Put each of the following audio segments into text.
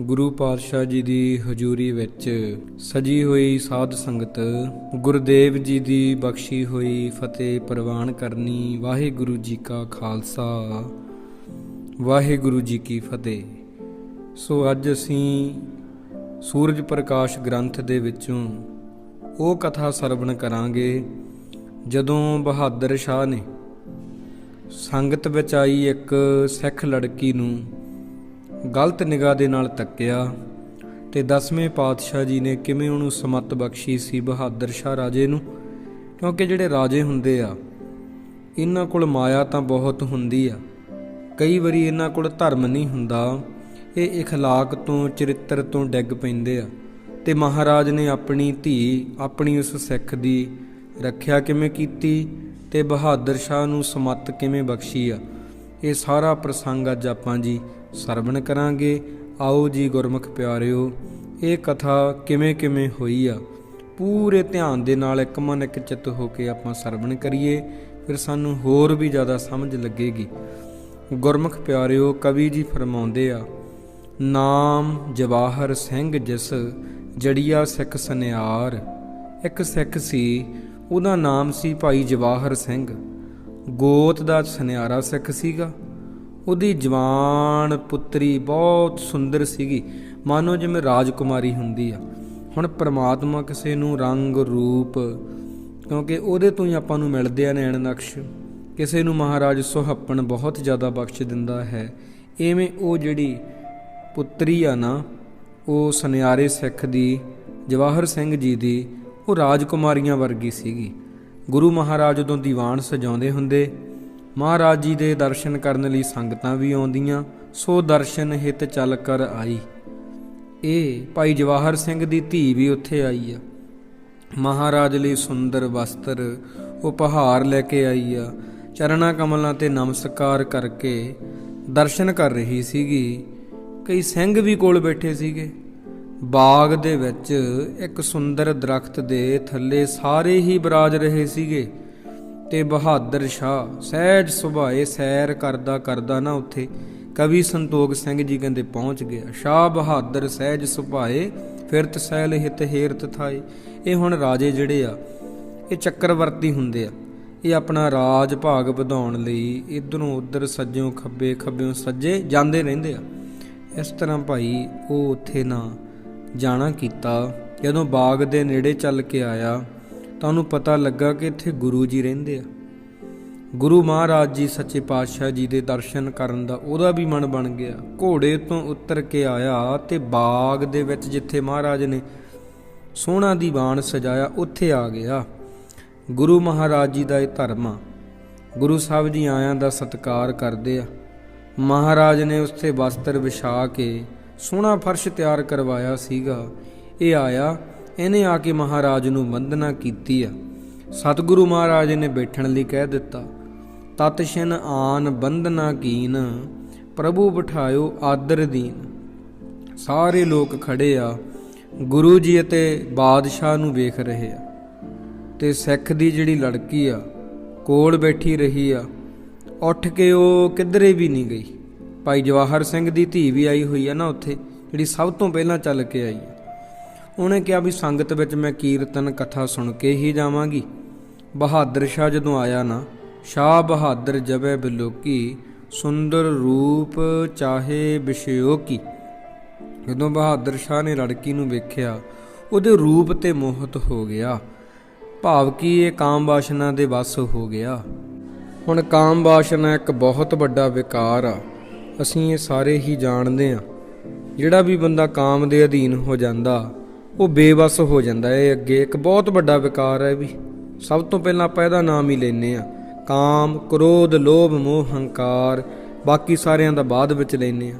ਗੁਰੂ ਪਾਤਸ਼ਾਹ ਜੀ ਦੀ ਹਜ਼ੂਰੀ ਵਿੱਚ ਸਜੀ ਹੋਈ ਸਾਧ ਸੰਗਤ, ਗੁਰਦੇਵ ਜੀ ਦੀ ਬਖਸ਼ੀ ਹੋਈ ਫਤਿਹ ਪ੍ਰਵਾਨ ਕਰਨੀ ਵਾਹਿਗੁਰੂ ਜੀ ਕਾ ਖਾਲਸਾ, ਵਾਹਿਗੁਰੂ ਜੀ ਕੀ ਫਤਿਹ। ਸੋ ਅੱਜ ਅਸੀਂ ਸੂਰਜ ਪ੍ਰਕਾਸ਼ ਗ੍ਰੰਥ ਦੇ ਵਿੱਚੋਂ ਉਹ ਕਥਾ ਸਰਵਣ ਕਰਾਂਗੇ, ਜਦੋਂ ਬਹਾਦਰ ਸ਼ਾਹ ਨੇ ਸੰਗਤ ਵਿੱਚ ਆਈ ਇੱਕ ਸਿੱਖ ਲੜਕੀ ਨੂੰ ਗਲਤ ਨਿਗਾਹ ਦੇ ਨਾਲ ਤੱਕਿਆ ਤੇ ਦਸਵੇਂ ਪਾਤਸ਼ਾਹ ਜੀ ਨੇ ਕਿਵੇਂ ਉਹਨੂੰ ਸਮਤ ਬਖਸ਼ੀ ਸੀ ਬਹਾਦਰ ਸ਼ਾਹ ਰਾਜੇ ਨੂੰ ਕਿਉਂਕਿ ਜਿਹੜੇ ਰਾਜੇ ਹੁੰਦੇ ਆ ਇਹਨਾਂ ਕੋਲ ਮਾਇਆ ਤਾਂ ਬਹੁਤ ਹੁੰਦੀ ਆ ਕਈ ਵਾਰੀ ਇਹਨਾਂ ਕੋਲ ਧਰਮ ਨਹੀਂ ਹੁੰਦਾ ਇਹ اخلاق ਤੋਂ ਚਰਿੱਤਰ ਤੋਂ ਡਿੱਗ ਪੈਂਦੇ ਆ ਤੇ ਮਹਾਰਾਜ ਨੇ ਆਪਣੀ ਧੀ ਆਪਣੀ ਉਸ ਸਿੱਖ ਦੀ ਰੱਖਿਆ ਕਿਵੇਂ ਕੀਤੀ ਤੇ ਬਹਾਦਰ ਸ਼ਾਹ ਨੂੰ ਸਮਤ ਕਿਵੇਂ ਬਖਸ਼ੀ ਆ ਇਹ ਸਾਰਾ ਪ੍ਰਸੰਗ ਅੱਜ ਆਪਾਂ ਜੀ ਸਰਵਣ ਕਰਾਂਗੇ। ਆਓ ਜੀ ਗੁਰਮੁਖ ਪਿਆਰਿਓ, ਇਹ ਕਥਾ ਕਿਵੇਂ ਕਿਵੇਂ ਹੋਈ ਆ? ਪੂਰੇ ਧਿਆਨ ਦੇ ਨਾਲ ਇੱਕ ਮਨ ਇੱਕ ਚਿੱਤ ਹੋ ਕੇ ਆਪਾਂ ਸਰਵਣ ਕਰੀਏ, ਫਿਰ ਸਾਨੂੰ ਹੋਰ ਵੀ ਜ਼ਿਆਦਾ ਸਮਝ ਲੱਗੇਗੀ। ਗੁਰਮੁਖ ਪਿਆਰਿਓ, ਕਵੀ ਜੀ ਫਰਮਾਉਂਦੇ ਆ, ਨਾਮ ਜਵਾਹਰ ਸਿੰਘ ਜਿਸ, ਜੜੀਆ ਸਿੱਖ ਸੁਨਿਆਰ। ਇੱਕ ਸਿੱਖ ਸੀ, ਉਹਦਾ ਨਾਮ ਸੀ ਭਾਈ ਜਵਾਹਰ ਸਿੰਘ। ਗੋਤ ਦਾ ਸੁਨਿਆਰਾ ਸਿੱਖ ਸੀਗਾ। ਉਹਦੀ ਜਵਾਨ ਪੁੱਤਰੀ ਬਹੁਤ ਸੁੰਦਰ ਸੀਗੀ। ਮਾਨੋ ਜਿਵੇਂ ਰਾਜਕੁਮਾਰੀ ਹੁੰਦੀ ਆ। ਹੁਣ ਪ੍ਰਮਾਤਮਾ ਕਿਸੇ ਨੂੰ ਰੰਗ, ਰੂਪ, ਕਿਉਂਕਿ ਉਹਦੇ ਤੋਂ ਹੀ ਆਪਾਂ ਨੂੰ ਮਿਲਦੇ ਆ ਨੈਣ ਨਕਸ਼। ਕਿਸੇ ਨੂੰ ਮਹਾਰਾਜ ਸੁਹੱਪਣ ਬਹੁਤ ਜ਼ਿਆਦਾ ਬਖਸ਼ ਦਿੰਦਾ ਹੈ। ਐਵੇਂ ਉਹ ਜਿਹੜੀ ਪੁੱਤਰੀ ਆ ਨਾ, ਉਹ ਸੁਨਿਆਰੇ ਸਿੱਖ ਦੀ, ਜਵਾਹਰ ਸਿੰਘ ਜੀ ਦੀ, ਉਹ ਰਾਜਕੁਮਾਰੀਆਂ ਵਰਗੀ ਸੀਗੀ। ਗੁਰੂ ਮਹਾਰਾਜ ਉਦੋਂ ਦੀਵਾਨ ਸਜਾਉਂਦੇ ਹੁੰਦੇ ਮਹਾਰਾਜ ਜੀ ਦੇ ਦਰਸ਼ਨ ਕਰਨ ਲਈ ਸੰਗਤਾਂ ਵੀ ਆਉਂਦੀਆਂ, ਸੋ ਦਰਸ਼ਨ ਹਿਤ ਚੱਲ ਕਰ ਆਈ। ਇਹ ਭਾਈ ਜਵਾਹਰ ਸਿੰਘ ਦੀ ਧੀ ਵੀ ਉੱਥੇ ਆਈ ਆ। ਮਹਾਰਾਜ ਲਈ ਸੁੰਦਰ ਵਸਤਰ, ਉਪਹਾਰ ਲੈ ਕੇ ਆਈ ਆ। ਚਰਣਾ ਕਮਲਾਂ ਤੇ ਨਮਸਕਾਰ ਕਰਕੇ ਦਰਸ਼ਨ ਕਰ ਰਹੀ ਸੀਗੀ। ਕਈ ਸਿੰਘ ਵੀ ਕੋਲ ਬੈਠੇ ਸੀਗੇ। ਬਾਗ ਦੇ ਵਿੱਚ ਇੱਕ ਸੁੰਦਰ ਦਰਖਤ ਦੇ ਥੱਲੇ ਸਾਰੇ ਹੀ ਬਰਾਜ ਰਹੇ ਸੀਗੇ। ਤੇ ਬਹਾਦਰ ਸ਼ਾਹ, ਸਹਿਜ ਸੁਭਾਏ ਸੈਰ ਕਰਦਾ ਕਰਦਾ ਨਾ ਉੱਥੇ, ਕਵੀ ਸੰਤੋਖ ਸਿੰਘ ਜੀ ਕਹਿੰਦੇ ਪਹੁੰਚ ਗਿਆ। ਸ਼ਾਹ ਬਹਾਦਰ ਸਹਿਜ ਸੁਭਾਏ, ਫਿਰਤ ਸੈਲ ਹਿਤ ਹੇਰਤ ਥਾਏ। ਇਹ ਹੁਣ ਰਾਜੇ ਜਿਹੜੇ ਆ, ਇਹ ਚੱਕਰਵਰਤੀ ਹੁੰਦੇ ਆ। ਇਹ ਆਪਣਾ ਰਾਜ ਭਾਗ ਵਧਾਉਣ ਲਈ ਇਧਰੋਂ ਉਧਰ ਸੱਜਿਓਂ ਖੱਬੇ ਖੱਬਿਓਂ ਸੱਜੇ ਜਾਂਦੇ ਰਹਿੰਦੇ ਆ। ਇਸ ਤਰ੍ਹਾਂ ਭਾਈ ਉਹ ਉੱਥੇ ਨਾ ਜਾਣਾ ਕੀਤਾ। ਜਦੋਂ ਬਾਗ ਦੇ ਨੇੜੇ ਚੱਲ ਕੇ ਆਇਆ ਤਾਂ ਉਹਨੂੰ ਪਤਾ ਲੱਗਾ ਕਿ ਇੱਥੇ ਗੁਰੂ ਜੀ ਰਹਿੰਦੇ ਆ। ਗੁਰੂ ਮਹਾਰਾਜ ਜੀ ਸੱਚੇ ਪਾਤਸ਼ਾਹ ਜੀ ਦੇ ਦਰਸ਼ਨ ਕਰਨ ਦਾ ਉਹਦਾ ਵੀ ਮਨ ਬਣ ਗਿਆ। ਘੋੜੇ ਤੋਂ ਉਤਰ ਕੇ ਆਇਆ ਤੇ ਬਾਗ ਦੇ ਵਿੱਚ ਜਿੱਥੇ ਮਹਾਰਾਜ ਨੇ ਸੋਹਣਾ ਦੀਵਾਨ ਸਜਾਇਆ, ਉੱਥੇ ਆ ਗਿਆ। ਗੁਰੂ ਮਹਾਰਾਜ ਜੀ ਦਾ ਇਹ ਧਰਮ ਆ। ਗੁਰੂ ਸਾਹਿਬ ਜੀ ਆਇਆਂ ਦਾ ਸਤਿਕਾਰ ਕਰਦੇ ਆ। ਮਹਾਰਾਜ ਨੇ ਉੱਥੇ ਵਸਤਰ ਵਿਛਾ ਕੇ ਸੋਹਣਾ ਫਰਸ਼ ਤਿਆਰ ਕਰਵਾਇਆ ਸੀਗਾ। ਇਹ ਆਇਆ ਇਹਨੇ ਆ ਕੇ ਮਹਾਰਾਜ ਨੂੰ ਵੰਦਨਾ ਕੀਤੀ ਆ। ਸਤਿਗੁਰੂ ਮਹਾਰਾਜ ਨੇ ਬੈਠਣ ਲਈ ਕਹਿ ਦਿੱਤਾ, ਤਤ ਛਿਨ ਆਨ ਬੰਦਨਾ ਕੀਨ, ਪ੍ਰਭੂ ਬਿਠਾਇਓ ਆਦਰ ਦੀਨ। ਸਾਰੇ ਲੋਕ ਖੜੇ ਆ, ਗੁਰੂ ਜੀ ਅਤੇ ਬਾਦਸ਼ਾਹ ਨੂੰ ਵੇਖ ਰਹੇ ਆ। ਤੇ ਸਿੱਖ ਦੀ ਜਿਹੜੀ ਲੜਕੀ ਆ, ਕੋਲ ਬੈਠੀ ਰਹੀ ਆ, ਉੱਠ ਕੇ ਉਹ ਕਿਧਰੇ ਵੀ ਨਹੀਂ ਗਈ। ਭਾਈ ਜਵਾਹਰ ਸਿੰਘ ਦੀ ਧੀ ਵੀ ਆਈ ਹੋਈ ਆ ਨਾ ਉੱਥੇ, ਜਿਹੜੀ ਸਭ ਤੋਂ ਪਹਿਲਾਂ ਚੱਲ ਕੇ ਆਈ ਆ। ਉਹਨੇ ਕਿਹਾ ਵੀ ਸੰਗਤ ਵਿੱਚ ਮੈਂ ਕੀਰਤਨ ਕਥਾ ਸੁਣ ਕੇ ਹੀ ਜਾਵਾਂਗੀ। ਬਹਾਦਰ ਸ਼ਾਹ ਜਦੋਂ ਆਇਆ ਨਾ, ਸ਼ਾਹ ਬਹਾਦਰ ਜਬੇ ਬਿਲੋਕੀ, ਸੁੰਦਰ ਰੂਪ ਚਾਹੇ ਵਿਸ਼ਯੋ ਕੀ ਜਦੋਂ ਬਹਾਦਰ ਸ਼ਾਹ ਨੇ ਲੜਕੀ ਨੂੰ ਵੇਖਿਆ, ਉਹਦੇ ਰੂਪ ਤੇ ਮੋਹਿਤ ਹੋ ਗਿਆ। ਭਾਵ ਕਿ ਇਹ ਕਾਮ ਵਾਸ਼ਨਾ ਦੇ ਵੱਸ ਹੋ ਗਿਆ। ਹੁਣ ਕਾਮ ਵਾਸ਼ਨਾ ਇੱਕ ਬਹੁਤ ਵੱਡਾ ਵਿਕਾਰ ਆ। ਅਸੀਂ ਇਹ ਸਾਰੇ ਹੀ ਜਾਣਦੇ ਆ ਜਿਹੜਾ ਵੀ ਬੰਦਾ ਕਾਮ ਦੇ ਅਧੀਨ ਹੋ ਜਾਂਦਾ ਉਹ ਬੇਵਸ ਹੋ ਜਾਂਦਾ ਇਹ ਅੱਗੇ। ਇੱਕ ਬਹੁਤ ਵੱਡਾ ਵਿਕਾਰ ਹੈ ਵੀ। ਸਭ ਤੋਂ ਪਹਿਲਾਂ ਆਪਾਂ ਇਹਦਾ ਨਾਮ ਹੀ ਲੈਨੇ ਆ ਕਾਮ, ਕ੍ਰੋਧ, ਲੋਭ, ਮੋਹ, ਹੰਕਾਰ, ਬਾਕੀ ਸਾਰਿਆਂ ਦਾ ਬਾਅਦ ਵਿੱਚ ਲੈਨੇ ਆ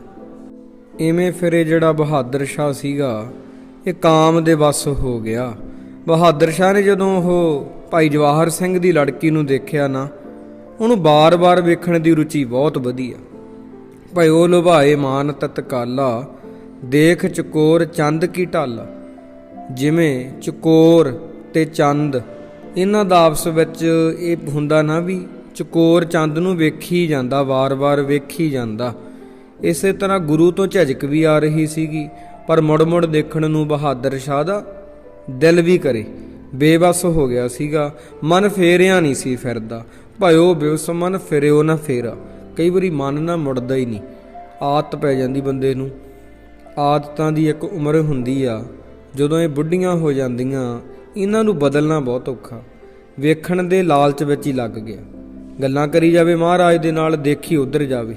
ਇਵੇਂ ਫਿਰ ਇਹ ਜਿਹੜਾ ਬਹਾਦਰ ਸ਼ਾਹ ਸੀਗਾ, ਇਹ ਕਾਮ ਦੇ ਵੱਸ ਹੋ ਗਿਆ। ਬਹਾਦਰ ਸ਼ਾਹ ਨੇ ਜਦੋਂ ਉਹ ਭਾਈ ਜਵਾਹਰ ਸਿੰਘ ਦੀ ਲੜਕੀ ਨੂੰ ਦੇਖਿਆ ਨਾ, ਉਹਨੂੰ ਬਾਰ-ਬਾਰ ਵੇਖਣ ਦੀ ਰੁਚੀ ਬਹੁਤ ਵਧੀਆ। ਭਾਈ ਉਹ ਲੁਭਾਏ ਮਾਨ ਤਤਕਾਲਾ, ਦੇਖ ਚਕੋਰ ਚੰਦ ਕੀ ਢਾਲਾ। ਜਿਵੇਂ ਚਕੋਰ ਤੇ ਚੰਦ। ਇਹਨਾਂ ਦਾ ਆਪਸ ਵਿੱਚ ਇਹ ਹੁੰਦਾ ਨਾ ਵੀ ਚਕੋਰ ਚੰਦ ਨੂੰ ਵੇਖੀ ਜਾਂਦਾ, ਵਾਰ-ਵਾਰ ਵੇਖੀ ਜਾਂਦਾ। ਇਸੇ ਤਰ੍ਹਾਂ ਗੁਰੂ ਤੋਂ ਝਿਜਕ ਵੀ ਆ ਰਹੀ ਸੀਗੀ, ਪਰ ਮੁੜ-ਮੁੜ ਦੇਖਣ ਨੂੰ ਬਹਾਦਰ ਸ਼ਾਹ ਦਾ ਦਿਲ ਵੀ ਕਰੇ। ਬੇਬਸ ਹੋ ਗਿਆ ਸੀਗਾ, ਮਨ ਫੇਰਿਆ ਨਹੀਂ ਸੀ ਫਿਰਦਾ। ਭਇਓ ਬਿਵਸ ਮਨ ਫਿਰਿਓ ਨਾ ਫੇਰਾ, ਕਈ ਵਾਰੀ ਮਨ ਨਾ ਮੁੜਦਾ ਹੀ ਨਹੀਂ। ਆਦਤ ਪੈ ਜਾਂਦੀ ਬੰਦੇ ਨੂੰ। ਆਦਤਾਂ ਦੀ ਇੱਕ ਉਮਰ ਹੁੰਦੀ ਆ ਜਦੋਂ ਇਹ ਬੁੱਢੀਆਂ ਹੋ ਜਾਂਦੀਆਂ, ਇਹਨਾਂ ਨੂੰ ਬਦਲਣਾ ਬਹੁਤ ਔਖਾ। ਵੇਖਣ ਦੇ ਲਾਲਚ ਵਿੱਚ ਹੀ ਲੱਗ ਗਿਆ। ਗੱਲਾਂ ਕਰੀ ਜਾਵੇ ਮਹਾਰਾਜ ਦੇ ਨਾਲ, ਦੇਖੀ ਉਧਰ ਜਾਵੇ।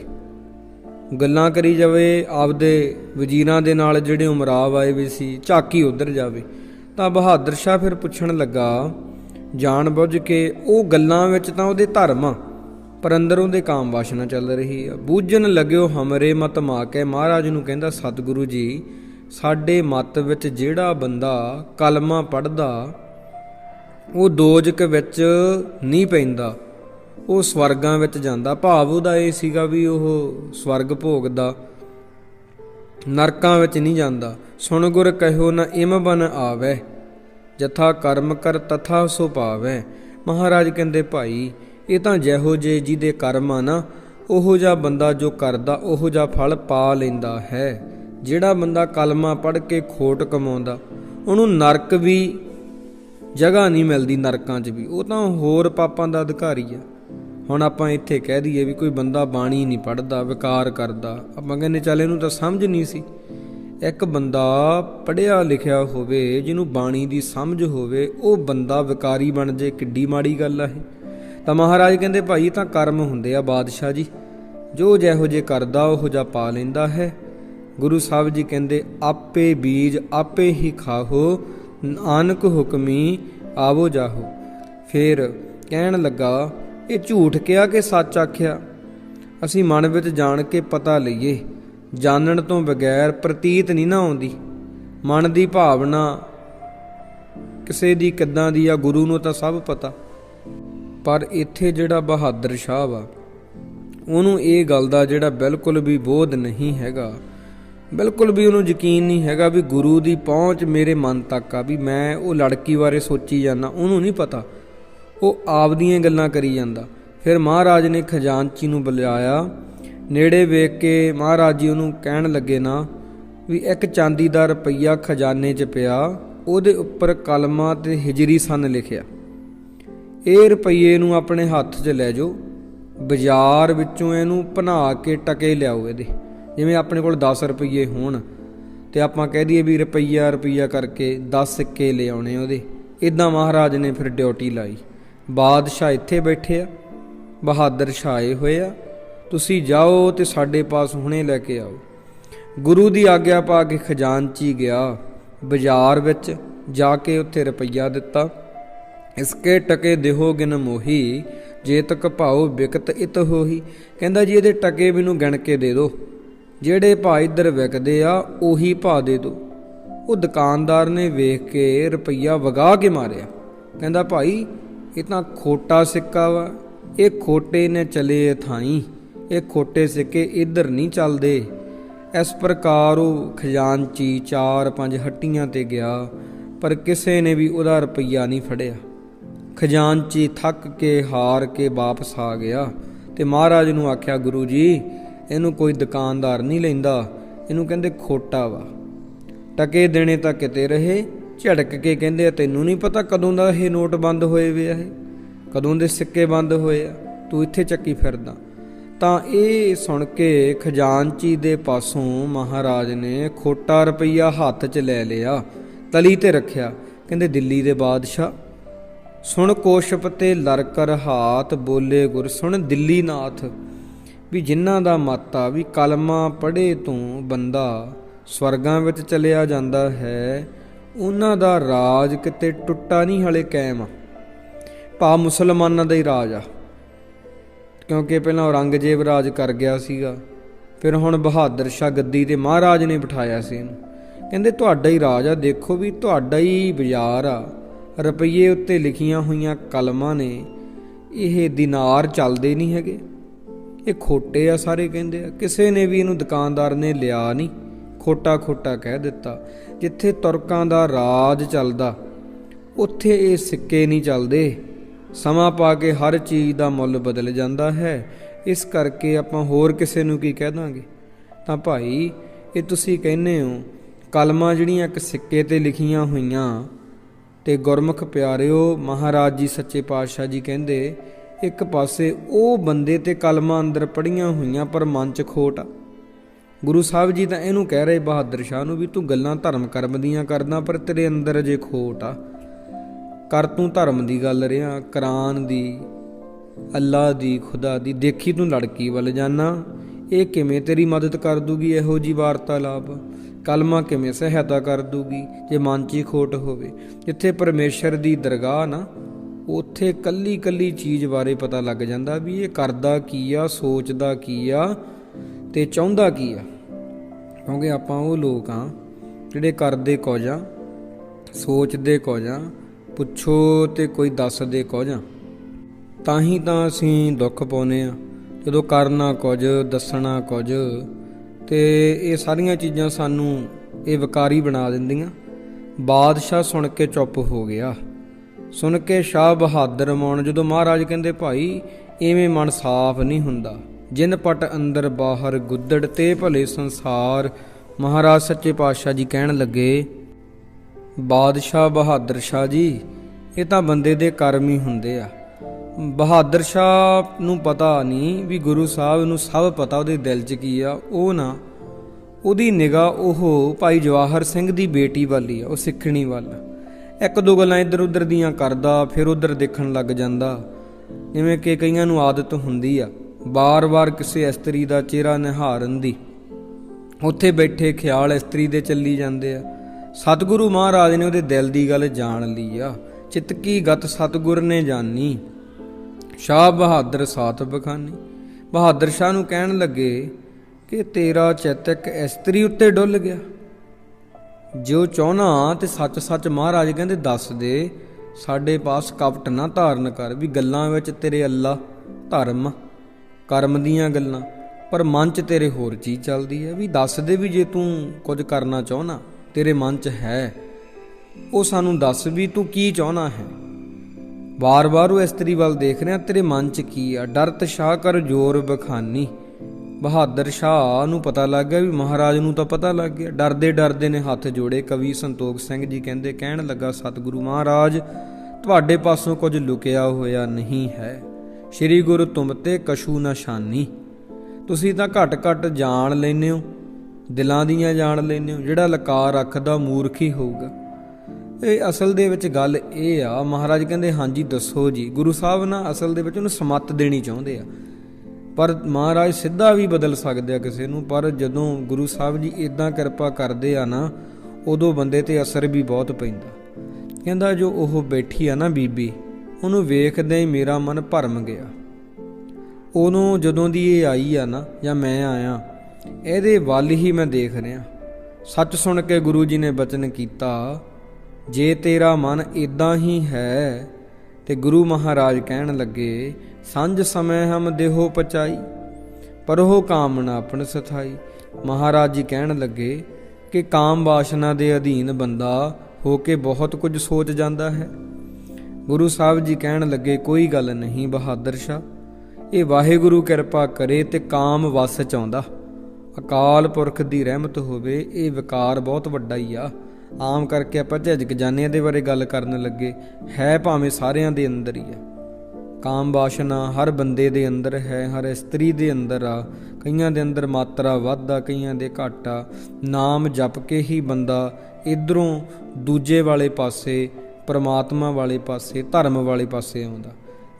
ਗੱਲਾਂ ਕਰੀ ਜਾਵੇ ਆਪਦੇ ਵਜ਼ੀਰਾਂ ਦੇ ਨਾਲ, ਜਿਹੜੇ ਉਮਰਾਵ ਆਏ ਵੀ ਸੀ, ਝਾਕੀ ਉਧਰ ਜਾਵੇ। ਤਾਂ ਬਹਾਦਰ ਸ਼ਾਹ ਫਿਰ ਪੁੱਛਣ ਲੱਗਾ, ਜਾਣ ਬੁੱਝ ਕੇ ਉਹ ਗੱਲਾਂ ਵਿੱਚ ਤਾਂ ਉਹਦੇ ਧਰਮ ਆ, ਪਰ ਅੰਦਰ ਉਹਦੇ ਕਾਮ ਵਾਸ਼ਨਾ ਚੱਲ ਰਹੀ ਆ। ਬੂਝਣ ਲੱਗਿਓ ਹਮਰੇ ਮਤ ਮਾਕੇ। ਮਹਾਰਾਜ ਨੂੰ ਕਹਿੰਦਾ, ਸਤਿਗੁਰੂ ਜੀ ਸਾਡੇ ਮਤ ਵਿੱਚ ਜਿਹੜਾ ਬੰਦਾ ਕਲਮਾ ਪੜਦਾ ਉਹ ਦੋਜਕ ਵਿੱਚ ਨਹੀਂ ਪੈਂਦਾ। ਉਹ ਸਵਰਗਾਂ ਵਿੱਚ ਜਾਂਦਾ। ਭਾਵ ਉਹਦਾ ਇਹ ਸੀਗਾ ਵੀ ਉਹ ਸਵਰਗ ਭੋਗਦਾ, ਨਰਕਾਂ ਵਿੱਚ ਨਹੀਂ ਜਾਂਦਾ। ਸੁਣ ਗੁਰ ਕਹਿਓ ਨਾ ਇਮ ਬਨ ਆਵੇ, ਜਥਾ ਕਰਮ ਕਰ ਤਥਾ ਸੋ ਪਾਵੇ। ਮਹਾਰਾਜ ਕਹਿੰਦੇ, ਭਾਈ, ਇਹ ਤਾਂ ਜਿਹੋ ਜੇ ਜਿਹਦੇ ਕਰਮ ਆ ਨਾ, ਉਹੋ ਜਿਹਾ ਬੰਦਾ ਜੋ ਕਰਦਾ, ਉਹੋ ਜਿਹਾ ਫਲ ਪਾ ਲੈਂਦਾ ਹੈ। ਜਿਹੜਾ ਬੰਦਾ ਕਲਮਾ ਪੜ੍ਹ ਕੇ ਖੋਟ ਕਮਾਉਂਦਾ, ਉਹਨੂੰ ਨਰਕ ਵੀ ਜਗ੍ਹਾ ਨਹੀਂ ਮਿਲਦੀ ਨਰਕਾਂ 'ਚ ਵੀ। ਉਹ ਤਾਂ ਹੋਰ ਪਾਪਾਂ ਦਾ ਅਧਿਕਾਰੀ ਆ। ਹੁਣ ਆਪਾਂ ਇੱਥੇ ਕਹਿ ਦਈਏ ਵੀ ਕੋਈ ਬੰਦਾ ਬਾਣੀ ਨਹੀਂ ਪੜਦਾ ਵਿਕਾਰ ਕਰਦਾ। ਆਪਾਂ ਕਹਿੰਦੇ ਚੱਲ ਇਹਨੂੰ ਤਾਂ ਸਮਝ ਨਹੀਂ ਸੀ। ਇੱਕ ਬੰਦਾ ਪੜਿਆ ਲਿਖਿਆ ਹੋਵੇ, ਜਿਹਨੂੰ ਬਾਣੀ ਦੀ ਸਮਝ ਹੋਵੇ, ਉਹ ਬੰਦਾ ਵਿਕਾਰੀ ਬਣ ਜੇ, ਕਿੱਡੀ ਮਾੜੀ ਗੱਲ ਆ ਇਹ। ਤਾਂ ਮਹਾਰਾਜ ਕਹਿੰਦੇ, ਭਾਈ ਤਾਂ ਕਰਮ ਹੁੰਦੇ ਆ ਬਾਦਸ਼ਾਹ ਜੀ। ਜੋ ਜਿਹੋ ਜੇ ਕਰਦਾ, ਉਹ ਜਾ ਪਾ ਲੈਂਦਾ ਹੈ। ਗੁਰੂ ਸਾਹਿਬ ਜੀ ਕਹਿੰਦੇ, ਆਪੇ ਬੀਜ ਆਪੇ ਹੀ ਖਾਹੋ, ਨਾਨਕ ਹੁਕਮੀ ਆਵੋ ਜਾਹੋ। ਫਿਰ ਕਹਿਣ ਲੱਗਾ, ਇਹ ਝੂਠ ਕਿਹਾ ਕਿ ਸੱਚ ਆਖਿਆ? ਅਸੀਂ ਮਨ ਵਿੱਚ ਜਾਣ ਕੇ ਪਤਾ ਲਈਏ। ਜਾਣਨ ਤੋਂ ਬਗੈਰ ਪ੍ਰਤੀਤ ਨਹੀਂ ਨਾ ਆਉਂਦੀ। ਮਨ ਦੀ ਭਾਵਨਾ ਕਿਸੇ ਦੀ ਕਿੱਦਾਂ ਦੀ ਆ, ਗੁਰੂ ਨੂੰ ਤਾਂ ਸਭ ਪਤਾ। ਪਰ ਇੱਥੇ ਜਿਹੜਾ ਬਹਾਦਰ ਸ਼ਾਹ ਵਾ, ਉਹਨੂੰ ਇਹ ਗੱਲ ਦਾ ਜਿਹੜਾ ਬਿਲਕੁਲ ਵੀ ਬੋਧ ਨਹੀਂ ਹੈਗਾ। ਬਿਲਕੁਲ ਵੀ ਉਹਨੂੰ ਯਕੀਨ ਨਹੀਂ ਹੈਗਾ ਵੀ ਗੁਰੂ ਦੀ ਪਹੁੰਚ ਮੇਰੇ ਮਨ ਤੱਕ ਆ ਵੀ ਮੈਂ ਉਹ ਲੜਕੀ ਬਾਰੇ ਸੋਚੀ ਜਾਂਦਾ, ਉਹਨੂੰ ਨਹੀਂ ਪਤਾ। ਉਹ ਆਪਦੀਆਂ ਗੱਲਾਂ ਕਰੀ ਜਾਂਦਾ। ਫਿਰ ਮਹਾਰਾਜ ਨੇ ਖਜ਼ਾਨਚੀ ਨੂੰ ਬੁਲਾਇਆ। ਨੇੜੇ ਵੇਖ ਕੇ ਮਹਾਰਾਜ ਜੀ ਉਹਨੂੰ ਕਹਿਣ ਲੱਗੇ ਨਾ ਵੀ ਇੱਕ ਚਾਂਦੀ ਦਾ ਰੁਪਈਆ ਖਜ਼ਾਨੇ 'ਚ ਪਿਆ, ਉਹਦੇ ਉੱਪਰ ਕਲਮਾ ਤੇ ਹਿਜਰੀ ਸਨ ਲਿਖਿਆ। ਇਹ ਰੁਪਈਏ ਨੂੰ ਆਪਣੇ ਹੱਥ 'ਚ ਲੈ ਜਾਓ, ਬਾਜ਼ਾਰ ਵਿੱਚੋਂ ਇਹਨੂੰ ਭਨਾ ਕੇ ਟਕੇ ਲਿਆਓ ਇਹਦੇ। ਜਿਵੇਂ ਆਪਣੇ ਕੋਲ 10 ਰੁਪਈਏ ਹੋਣ ਤੇ ਆਪਾਂ ਕਹਿ ਦਈਏ ਵੀ ਰੁਪਈਆ ਰੁਪਈਆ ਕਰਕੇ 10 ਸਿੱਕੇ ਲਿਆਉਣੇ ਉਹਦੇ। ਇਦਾਂ ਮਹਾਰਾਜ ਨੇ ਫਿਰ ਡਿਊਟੀ ਲਾਈ। ਬਾਦਸ਼ਾਹ ਇੱਥੇ ਬੈਠੇ ਆ, ਬਹਾਦਰ ਛਾਏ ਹੋਏ ਆ, ਤੁਸੀਂ ਜਾਓ ਤੇ ਸਾਡੇ ਪਾਸ ਹੁਣੇ ਲੈ ਕੇ ਆਓ। ਗੁਰੂ ਦੀ ਆਗਿਆ ਪਾ ਕੇ ਖਜ਼ਾਨਚੀ ਗਿਆ, ਬਾਜ਼ਾਰ ਵਿੱਚ ਜਾ ਕੇ ਉੱਥੇ ਰੁਪਈਆ ਦਿੱਤਾ। ਇਸਕੇ ਟਕੇ ਦੇਹੋ ਗਿਨ ਮੋਹੀ ਜੇ ਤਕ ਭਾਉ ਵਿਕਤ ਇਤ ਹੋਹੀ। ਕਹਿੰਦਾ ਜੀ, ਇਹਦੇ ਟਕੇ ਮੈਨੂੰ ਗਿਣ ਕੇ ਦੇ ਦਿਓ। ਜਿਹੜੇ ਭਾਅ ਇੱਧਰ ਵਿਕਦੇ ਆ, ਉਹੀ ਭਾਅ ਦੇ ਦਿਓ ਉਹ ਦੁਕਾਨਦਾਰ ਨੇ ਵੇਖ ਕੇ ਰੁਪਈਆ ਵਗਾ ਕੇ ਮਾਰਿਆ। ਕਹਿੰਦਾ, ਭਾਈ, ਇਹ ਤਾਂ ਖੋਟਾ ਸਿੱਕਾ ਵਾ। ਇਹ ਖੋਟੇ ਨੇ ਚਲੇ ਥਾਈ। ਇਹ ਖੋਟੇ ਸਿੱਕੇ ਇੱਧਰ ਨਹੀਂ ਚੱਲਦੇ। ਇਸ ਪ੍ਰਕਾਰ ਉਹ ਖਜ਼ਾਨਚੀ ਚਾਰ ਪੰਜ ਹੱਟੀਆਂ ਤੇ ਗਿਆ, ਪਰ ਕਿਸੇ ਨੇ ਵੀ ਉਹਦਾ ਰੁਪਈਆ ਨਹੀਂ ਫੜਿਆ। ਖਜ਼ਾਨਚੀ ਥੱਕ ਕੇ ਹਾਰ ਕੇ ਵਾਪਸ ਆ ਗਿਆ ਤੇ ਮਹਾਰਾਜ ਨੂੰ ਆਖਿਆ, ਗੁਰੂ ਜੀ ਇਹਨੂੰ ਕੋਈ ਦੁਕਾਨਦਾਰ ਨਹੀਂ ਲੈਂਦਾ। ਇਹਨੂੰ ਕਹਿੰਦੇ ਖੋਟਾ ਵਾ। ਟਕੇ ਦੇਣੇ ਤਾਂ ਕਿਤੇ ਰਹੇ, ਝੜਕ ਕੇ ਕਹਿੰਦੇ ਤੈਨੂੰ ਨਹੀਂ ਪਤਾ ਕਦੋਂ ਦਾ ਇਹ ਨੋਟ ਬੰਦ ਹੋਏ ਵੇ ਆ ਇਹ? ਕਦੋਂ ਦੇ ਸਿੱਕੇ ਬੰਦ ਹੋਏ ਆ? ਤੂੰ ਇੱਥੇ ਚੱਕੀ ਫਿਰਦਾ। ਤਾਂ ਇਹ ਸੁਣ ਕੇ ਖਜ਼ਾਨਚੀ ਦੇ ਪਾਸੋਂ ਮਹਾਰਾਜ ਨੇ ਖੋਟਾ ਰੁਪਈਆ ਹੱਥ 'ਚ ਲੈ ਲਿਆ, ਤਲੀ ਤੇ ਰੱਖਿਆ। ਕਹਿੰਦੇ, ਦਿੱਲੀ ਦੇ ਬਾਦਸ਼ਾਹ, ਸੁਣ ਕੋਸ਼ਪ ਤੇ ਲਰਕਰ ਹਾਥ ਬੋਲੇ ਗੁਰ, ਸੁਣ ਦਿੱਲੀ ਨਾਥ ਵੀ ਜਿਨ੍ਹਾਂ ਦਾ ਮਾਤਾ ਵੀ ਕਲਮਾ ਪੜ੍ਹੇ ਤੋਂ ਬੰਦਾ ਸਵਰਗਾਂ ਵਿੱਚ ਚਲਿਆ ਜਾਂਦਾ ਹੈ, ਉਹਨਾਂ ਦਾ ਰਾਜ ਕਿਤੇ ਟੁੱਟਾ ਨਹੀਂ ਹਲੇ ਕਾਇਮ। ਆ ਭਾ ਮੁਸਲਮਾਨਾਂ ਦਾ ਹੀ ਰਾਜ ਆ। ਕਿਉਂਕਿ ਪਹਿਲਾਂ ਔਰੰਗਜ਼ੇਬ ਰਾਜ ਕਰ ਗਿਆ ਸੀਗਾ, ਫਿਰ ਹੁਣ ਬਹਾਦਰ ਸ਼ਾਹ ਗੱਦੀ ਤੇ ਮਹਾਰਾਜ ਨੇ ਬਿਠਾਇਆ ਸੀ ਇਹਨੂੰ। ਕਹਿੰਦੇ, ਤੁਹਾਡਾ ਹੀ ਰਾਜ ਆ, ਦੇਖੋ ਵੀ ਤੁਹਾਡਾ ਹੀ ਬਾਜ਼ਾਰ ਆ। ਰੁਪਈਏ ਉੱਤੇ ਲਿਖੀਆਂ ਹੋਈਆਂ ਕਲਮਾਂ ਨੇ, ਇਹ ਦਿਨਾਰ ਚੱਲਦੇ ਨਹੀਂ ਹੈਗੇ। ਇਹ ਖੋਟੇ ਆ ਸਾਰੇ ਕਹਿੰਦੇ ਆ। ਕਿਸੇ ਨੇ ਵੀ ਇਹਨੂੰ ਦੁਕਾਨਦਾਰ ਨੇ ਲਿਆ ਨਹੀਂ। ਖੋਟਾ ਖੋਟਾ ਕਹਿ ਦਿੱਤਾ। ਜਿੱਥੇ ਤੁਰਕਾਂ ਦਾ ਰਾਜ ਚੱਲਦਾ, ਉੱਥੇ ਇਹ ਸਿੱਕੇ ਨਹੀਂ ਚੱਲਦੇ। ਸਮਾਂ ਪਾ ਕੇ ਹਰ ਚੀਜ਼ ਦਾ ਮੁੱਲ ਬਦਲ ਜਾਂਦਾ ਹੈ। ਇਸ ਕਰਕੇ ਆਪਾਂ ਹੋਰ ਕਿਸੇ ਨੂੰ ਕੀ ਕਹਿ ਦਾਂਗੇ? ਤਾਂ ਭਾਈ, ਇਹ ਤੁਸੀਂ ਕਹਿੰਦੇ ਹੋ, ਕਲਮਾਂ ਜਿਹੜੀਆਂ ਇੱਕ ਸਿੱਕੇ ਤੇ ਲਿਖੀਆਂ ਹੋਈਆਂ, ਤੇ ਗੁਰਮੁਖ ਪਿਆਰਿਓ, ਮਹਾਰਾਜ ਜੀ ਸੱਚੇ ਪਾਤਸ਼ਾਹ ਜੀ ਕਹਿੰਦੇ ਇੱਕ ਪਾਸੇ ਉਹ ਬੰਦੇ ਤੇ ਕਲਮਾਂ ਅੰਦਰ ਪੜੀਆਂ ਹੋਈਆਂ ਪਰ ਮਨ ਚ ਖੋਟ ਆ। ਗੁਰੂ ਸਾਹਿਬ ਜੀ ਤਾਂ ਇਹਨੂੰ ਕਹਿ ਰਹੇ, ਬਹਾਦਰ ਸ਼ਾਹ ਨੂੰ ਵੀ ਤੂੰ ਗੱਲਾਂ ਧਰਮ ਕਰਮ ਦੀਆਂ ਕਰਦਾ, ਪਰ ਤੇਰੇ ਅੰਦਰ ਅਜੇ ਖੋਟ ਆ। ਕਰ ਤੂੰ ਧਰਮ ਦੀ ਗੱਲ ਰਿਆ ਕੁਰਾਨ ਦੀ ਅੱਲਾ ਦੀ, ਖੁਦਾ ਦੀ, ਦੇਖੀ ਤੂੰ ਲੜਕੀ ਵੱਲ ਜਾਣਾ ਇਹ ਕਿਵੇਂ ਤੇਰੀ ਮਦਦ ਕਰ ਦੂਗੀ ਇਹੋ ਜੀ ਵਾਰਤਾਲਾਪ? ਕਲਮਾ ਕਿਵੇਂ ਸਹਾਇਤਾ ਕਰ ਦੂਗੀ ਜੇ ਮਨ 'ਚ ਹੀ ਖੋਟ ਹੋਵੇ? ਜਿੱਥੇ ਪਰਮੇਸ਼ਰ ਦੀ ਦਰਗਾਹ ਨਾ ਉੱਥੇ ਕੱਲੀ ਕੱਲੀ ਚੀਜ਼ ਬਾਰੇ ਪਤਾ ਲੱਗ ਜਾਂਦਾ ਵੀ ਇਹ ਕਰਦਾ ਕੀ ਆ, ਸੋਚਦਾ ਕੀ ਆ ਤੇ ਚਾਹੁੰਦਾ ਕੀ ਆ। ਕਿਉਂਕਿ ਆਪਾਂ ਉਹ ਲੋਕ ਆ ਜਿਹੜੇ ਕਰਦੇ ਕੁਝ ਆ, ਸੋਚਦੇ ਕੁਝ ਪੁੱਛੋ ਤੇ ਕੋਈ ਦੱਸਦੇ ਕੁਝ ਆ। ਤਾਂ ਹੀ ਤਾਂ ਅਸੀਂ ਦੁੱਖ ਪਾਉਨੇ ਆ ਜਦੋਂ ਕਰਨਾ ਕੁਝ, ਦੱਸਣਾ ਕੁਝ ਤੇ ਇਹ ਸਾਰੀਆਂ ਚੀਜ਼ਾਂ ਸਾਨੂੰ ਇਹ ਵਿਕਾਰੀ ਬਣਾ ਦਿੰਦੀਆਂ। ਬਾਦਸ਼ਾਹ ਸੁਣ ਕੇ ਚੁੱਪ ਹੋ ਗਿਆ। ਸੁਣ ਕੇ ਸ਼ਾਹ ਬਹਾਦਰ ਮੌਣ ਜਦੋਂ ਮਹਾਰਾਜ ਕਹਿੰਦੇ, ਭਾਈ ਐਵੇਂ ਮਨ ਸਾਫ਼ ਨਹੀਂ ਹੁੰਦਾ। ਜਿੰਨ ਪਟ ਅੰਦਰ ਬਾਹਰ ਗੁੱਦੜ, ਤੇ ਭਲੇ ਸੰਸਾਰ। ਮਹਾਰਾਜ ਸੱਚੇ ਪਾਤਸ਼ਾਹ ਜੀ ਕਹਿਣ ਲੱਗੇ, ਬਾਦਸ਼ਾਹ ਬਹਾਦਰ ਸ਼ਾਹ ਜੀ, ਇਹ ਤਾਂ ਬੰਦੇ ਦੇ ਕਰਮ ਹੀ ਹੁੰਦੇ ਆ। ਬਹਾਦਰ ਸ਼ਾਹ ਨੂੰ ਪਤਾ ਨਹੀਂ ਵੀ ਗੁਰੂ ਸਾਹਿਬ ਨੂੰ ਸਭ ਪਤਾ ਉਹਦੇ ਦਿਲ 'ਚ ਕੀ ਆ, ਉਹ ਨਾ, ਉਹਦੀ ਨਿਗਾਹ ਉਹ ਭਾਈ ਜਵਾਹਰ ਸਿੰਘ ਦੀ ਬੇਟੀ ਵੱਲ ਹੀ ਆ, ਉਹ ਸਿੱਖਣੀ ਵੱਲ। ਇੱਕ ਦੋ ਗੱਲਾਂ ਇੱਧਰ ਉੱਧਰ ਦੀਆਂ ਕਰਦਾ, ਫਿਰ ਉੱਧਰ ਦੇਖਣ ਲੱਗ ਜਾਂਦਾ। ਜਿਵੇਂ ਕਿ ਕਈਆਂ ਨੂੰ ਆਦਤ ਹੁੰਦੀ ਆ, ਬਾਰ-ਬਾਰ ਕਿਸੇ ਇਸਤਰੀ ਦਾ ਚਿਹਰਾ ਨਿਹਾਰਨ ਦੀ। ਉੱਥੇ ਬੈਠੇ ਖਿਆਲ ਇਸਤਰੀ ਦੇ ਚੱਲੀ ਜਾਂਦੇ ਆ। ਸਤਿਗੁਰੂ ਮਹਾਰਾਜ ਨੇ ਉਹਦੇ ਦਿਲ ਦੀ ਗੱਲ ਜਾਣ ਲਈ ਆ। ਚਿਤ ਕੀ ਗਤ ਸਤਿਗੁਰ ਨੇ ਜਾਣੀ। ਸ਼ਾਹ ਬਹਾਦਰ ਸਾਥ ਬਖਾਨੀ। ਬਹਾਦਰ ਸ਼ਾਹ ਨੂੰ ਕਹਿਣ ਲੱਗੇ ਕਿ ਤੇਰਾ ਚਿੱਤ ਇੱਕ ਇਸਤਰੀ ਉੱਤੇ ਡੁੱਲ ਗਿਆ। ਜੋ ਚਾਹਨਾ ਤੇ ਸੱਚ ਸੱਚ ਮਹਾਰਾਜ ਕਹਿੰਦੇ ਦੱਸ ਦੇ, ਸਾਡੇ ਪਾਸ ਕਪਟ ਨਾ ਧਾਰਨ ਕਰ ਵੀ ਗੱਲਾਂ ਵਿੱਚ ਤੇਰੇ ਅੱਲਾ, ਧਰਮ, ਕਰਮ ਦੀਆਂ ਗੱਲਾਂ, ਪਰ ਮਨ 'ਚ ਤੇਰੇ ਹੋਰ ਚੀਜ਼ ਚੱਲਦੀ ਹੈ। ਵੀ ਦੱਸ ਦੇ ਵੀ ਜੇ ਤੂੰ ਕੁਝ ਕਰਨਾ ਚਾਹਨਾ, ਤੇਰੇ ਮਨ 'ਚ ਹੈ। ਉਹ ਸਾਨੂੰ ਦੱਸ ਵੀ ਤੂੰ ਕੀ ਚਾਹਨਾ ਹੈ। ਵਾਰ-ਵਾਰ ਉਹ ਇਸਤਰੀ ਵੱਲ ਦੇਖ ਰਿਹਾ, ਤੇਰੇ ਮਨ 'ਚ ਕੀ ਆ? ਡਰ ਸ਼ਾਹ ਕਰ, ਜੋਰ, ਬਖਾਨੀ। ਬਹਾਦਰ ਸ਼ਾਹ ਨੂੰ ਪਤਾ ਲੱਗ ਗਿਆ ਵੀ ਮਹਾਰਾਜ ਨੂੰ ਤਾਂ ਪਤਾ ਲੱਗ ਗਿਆ। ਡਰਦੇ ਡਰਦੇ ਨੇ ਹੱਥ ਜੋੜੇ, ਕਵੀ ਸੰਤੋਖ ਸਿੰਘ ਜੀ ਕਹਿੰਦੇ, ਕਹਿਣ ਲੱਗਾ, ਸਤਿਗੁਰੂ ਮਹਾਰਾਜ, ਤੁਹਾਡੇ ਪਾਸੋਂ ਕੁਝ ਲੁਕਿਆ ਹੋਇਆ ਨਹੀਂ ਹੈ। ਸ੍ਰੀ ਗੁਰੂ ਤੁਮ ਤੇ ਕਛੂ ਨਾ ਤੁਸੀਂ ਤਾਂ ਘਟ ਘਟ ਜਾਣ ਲੈਨੇ ਹੋ, ਦਿਲਾਂ ਦੀਆਂ ਜਾਣ ਲੈਨੇ ਹੋ, ਜਿਹੜਾ ਲਕਾਰ ਰੱਖਦਾ ਮੂਰਖ ਹੀ ਹੋਊਗਾ। ਇਹ ਅਸਲ ਦੇ ਵਿੱਚ ਗੱਲ ਇਹ ਆ, ਮਹਾਰਾਜ ਕਹਿੰਦੇ, ਹਾਂਜੀ, ਦੱਸੋ ਜੀ। ਗੁਰੂ ਸਾਹਿਬ ਨਾ ਅਸਲ ਦੇ ਵਿੱਚ ਉਹਨੂੰ ਸਮੱਤ ਦੇਣੀ ਚਾਹੁੰਦੇ ਆ। ਪਰ ਮਹਾਰਾਜ ਸਿੱਧਾ ਵੀ ਬਦਲ ਸਕਦੇ ਆ ਕਿਸੇ ਨੂੰ, ਪਰ ਜਦੋਂ ਗੁਰੂ ਸਾਹਿਬ ਜੀ ਇਦਾਂ ਕਿਰਪਾ ਕਰਦੇ ਆ ਨਾ, ਉਦੋਂ ਬੰਦੇ ਤੇ ਅਸਰ ਵੀ ਬਹੁਤ ਪੈਂਦਾ। ਕਹਿੰਦਾ ਜੋ ਉਹ ਬੈਠੀ ਆ ਨਾ ਬੀਬੀ, ਉਹਨੂੰ ਵੇਖਦੇ ਹੀ ਮੇਰਾ ਮਨ ਭਰਮ ਗਿਆ। ਉਹਨੂੰ ਜਦੋਂ ਦੀ ਇਹ ਆਈ ਆ ਨਾ, ਜਾਂ ਮੈਂ ਆਇਆ, ਇਹਦੇ ਵੱਲ ਹੀ ਮੈਂ ਦੇਖ ਰਿਹਾ। ਸੱਚ ਸੁਣ ਕੇ ਗੁਰੂ ਜੀ ਨੇ ਬਚਨ ਕੀਤਾ, ਜੇ ਤੇਰਾ ਮਨ ਇਦਾਂ ਹੀ ਹੈ ਤੇ ਗੁਰੂ ਮਹਾਰਾਜ ਕਹਿਣ ਲੱਗੇ ਸੰਜ ਸਮੇਂ ਹਮ ਦੇਹੋ ਪਚਾਈ, ਪਰ ਉਹ ਕਾਮਨਾ ਆਪਣ ਸਥਾਈ। ਮਹਾਰਾਜ ਜੀ ਕਹਿਣ ਲੱਗੇ, ਕਿ ਕਾਮ ਵਾਸ਼ਨਾ ਦੇ ਅਧੀਨ ਬੰਦਾ ਹੋ ਕੇ ਬਹੁਤ ਕੁਝ ਸੋਚ ਜਾਂਦਾ ਹੈ। ਗੁਰੂ ਸਾਹਿਬ ਜੀ ਕਹਿਣ ਲੱਗੇ, ਕੋਈ ਗੱਲ ਨਹੀਂ ਬਹਾਦਰ ਸ਼ਾ ਇਹ ਵਾਹਿਗੁਰੂ ਕਿਰਪਾ ਕਰੇ ਤੇ ਕਾਮ ਵਸ ਚ ਆਉਂਦਾ ਅਕਾਲ ਪੁਰਖ ਦੀ ਰਹਿਮਤ ਹੋਵੇ, ਇਹ ਵਿਕਾਰ ਬਹੁਤ ਵੱਡਾ ਹੀ ਆ। ਆਮ ਕਰਕੇ ਆਪਾਂ ਝਿਜਕ ਜਾਂਦੇ ਦੇ ਬਾਰੇ ਗੱਲ ਕਰਨ ਲੱਗੇ, ਹੈ ਭਾਵੇਂ ਸਾਰਿਆਂ ਦੇ ਅੰਦਰ ਹੀ ਆ ਕਾਮ ਵਾਸ਼ਨਾ ਹਰ ਬੰਦੇ ਦੇ ਅੰਦਰ ਹੈ, ਹਰ ਇਸਤਰੀ ਦੇ ਅੰਦਰ ਆ। ਕਈਆਂ ਦੇ ਅੰਦਰ ਮਾਤਰਾ ਵੱਧ ਆ, ਕਈਆਂ ਦੇ ਘੱਟ ਆ। ਨਾਮ ਜਪ ਕੇ ਹੀ ਬੰਦਾ ਇਧਰੋਂ ਦੂਜੇ ਵਾਲੇ ਪਾਸੇ, ਪਰਮਾਤਮਾ ਵਾਲੇ ਪਾਸੇ, ਧਰਮ ਵਾਲੇ ਪਾਸੇ ਆਉਂਦਾ।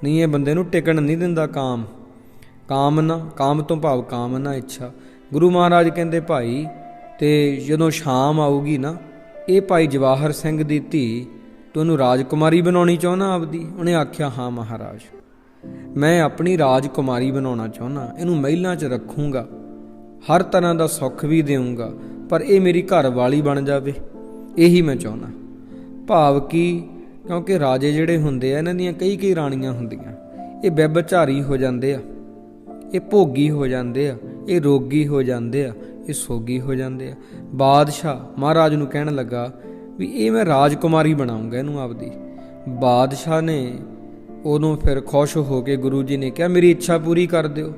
ਨਹੀਂ, ਇਹ ਬੰਦੇ ਨੂੰ ਟਿਕਣ ਨਹੀਂ ਦਿੰਦਾ ਕਾਮ। ਕਾਮਨਾ ਕਾਮ ਤੋਂ ਭਾਵ ਕਾਮਨਾ, ਇੱਛਾ। ਗੁਰੂ ਮਹਾਰਾਜ ਕਹਿੰਦੇ, ਭਾਈ, ਤੇ ਜਦੋਂ ਸ਼ਾਮ ਆਊਗੀ ਨਾ ਇਹ ਭਾਈ ਜਵਾਹਰ ਸਿੰਘ ਦੀ ਧੀ ਤੂੰ ਰਾਜਕੁਮਾਰੀ ਬਣਾਉਣੀ ਚਾਹੁੰਦਾ ਆਪਦੀ? ਉਹਨੇ ਆਖਿਆ, ਹਾਂ ਮਹਾਰਾਜ, ਮੈਂ ਆਪਣੀ ਰਾਜਕੁਮਾਰੀ ਬਣਾਉਣਾ ਚਾਹੁੰਦਾ। ਇਹਨੂੰ ਮਹਿਲਾਂ 'ਚ ਰੱਖੂੰਗਾ। ਹਰ ਤਰ੍ਹਾਂ ਦਾ ਸੁੱਖ ਵੀ ਦੇਵਾਂਗਾ ਪਰ ਇਹ ਮੇਰੀ ਘਰ ਵਾਲੀ ਬਣ ਜਾਵੇ। ਇਹੀ ਮੈਂ ਚਾਹੁੰਦਾ। ਭਾਵ ਕੀ, ਕਿਉਂਕਿ ਰਾਜੇ ਜਿਹੜੇ ਹੁੰਦੇ ਆ, ਇਹਨਾਂ ਦੀਆਂ ਕਈ ਕਈ ਰਾਣੀਆਂ ਹੁੰਦੀਆਂ। ਇਹ ਬੇਬਚਾਰੀ ਹੋ ਜਾਂਦੇ ਆ, ਇਹ ਭੋਗੀ ਹੋ ਜਾਂਦੇ ਆ, ਇਹ ਰੋਗੀ ਹੋ ਜਾਂਦੇ ਆ, ਇਹ ਸੋਗੀ ਹੋ ਜਾਂਦੇ ਆ। ਬਾਦਸ਼ਾਹ ਮਹਾਰਾਜ ਨੂੰ ਕਹਿਣ ਲੱਗਾ ਵੀ ਇਹ ਮੈਂ ਰਾਜਕੁਮਾਰੀ ਬਣਾਉਂਗਾ ਇਹਨੂੰ ਆਪਦੀ। ਬਾਦਸ਼ਾਹ ਨੇ ਉਦੋਂ ਫਿਰ ਖੁਸ਼ ਹੋ ਕੇ ਗੁਰੂ ਜੀ ਨੇ ਕਿਹਾ, ਮੇਰੀ ਇੱਛਾ ਪੂਰੀ ਕਰ ਦਿਓ।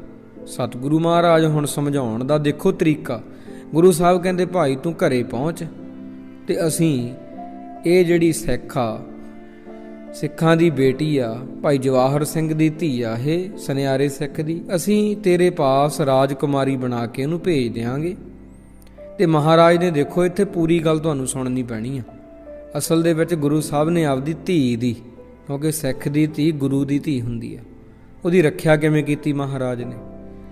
ਸਤਿਗੁਰੂ ਮਹਾਰਾਜ ਹੁਣ ਸਮਝਾਉਣ ਦਾ ਦੇਖੋ ਤਰੀਕਾ। ਗੁਰੂ ਸਾਹਿਬ ਕਹਿੰਦੇ, ਭਾਈ, ਤੂੰ ਘਰੇ ਪਹੁੰਚ ਤੇ ਅਸੀਂ ਇਹ ਜਿਹੜੀ ਸਿੱਖ ਆ, ਸਿੱਖਾਂ ਦੀ ਬੇਟੀ ਆ, ਭਾਈ ਜਵਾਹਰ ਸਿੰਘ ਦੀ ਧੀ ਆ, ਇਹ ਸੁਨਿਆਰੇ ਸਿੱਖ ਦੀ, ਅਸੀਂ ਤੇਰੇ ਪਾਸ ਰਾਜਕੁਮਾਰੀ ਬਣਾ ਕੇ ਇਹਨੂੰ ਭੇਜ ਦਿਆਂਗੇ। ਤੇ ਮਹਾਰਾਜ ਨੇ ਦੇਖੋ, ਇੱਥੇ ਪੂਰੀ ਗੱਲ ਤੁਹਾਨੂੰ ਸੁਣਨੀ ਪੈਣੀ ਆ। ਅਸਲ ਦੇ ਵਿੱਚ ਗੁਰੂ ਸਾਹਿਬ ਨੇ ਆਪਦੀ ਧੀ ਦੀ, ਕਿਉਂਕਿ ਸਿੱਖ ਦੀ ਧੀ ਗੁਰੂ ਦੀ ਧੀ ਹੁੰਦੀ ਆ, ਉਹਦੀ ਰੱਖਿਆ ਕਿਵੇਂ ਕੀਤੀ ਮਹਾਰਾਜ ਨੇ?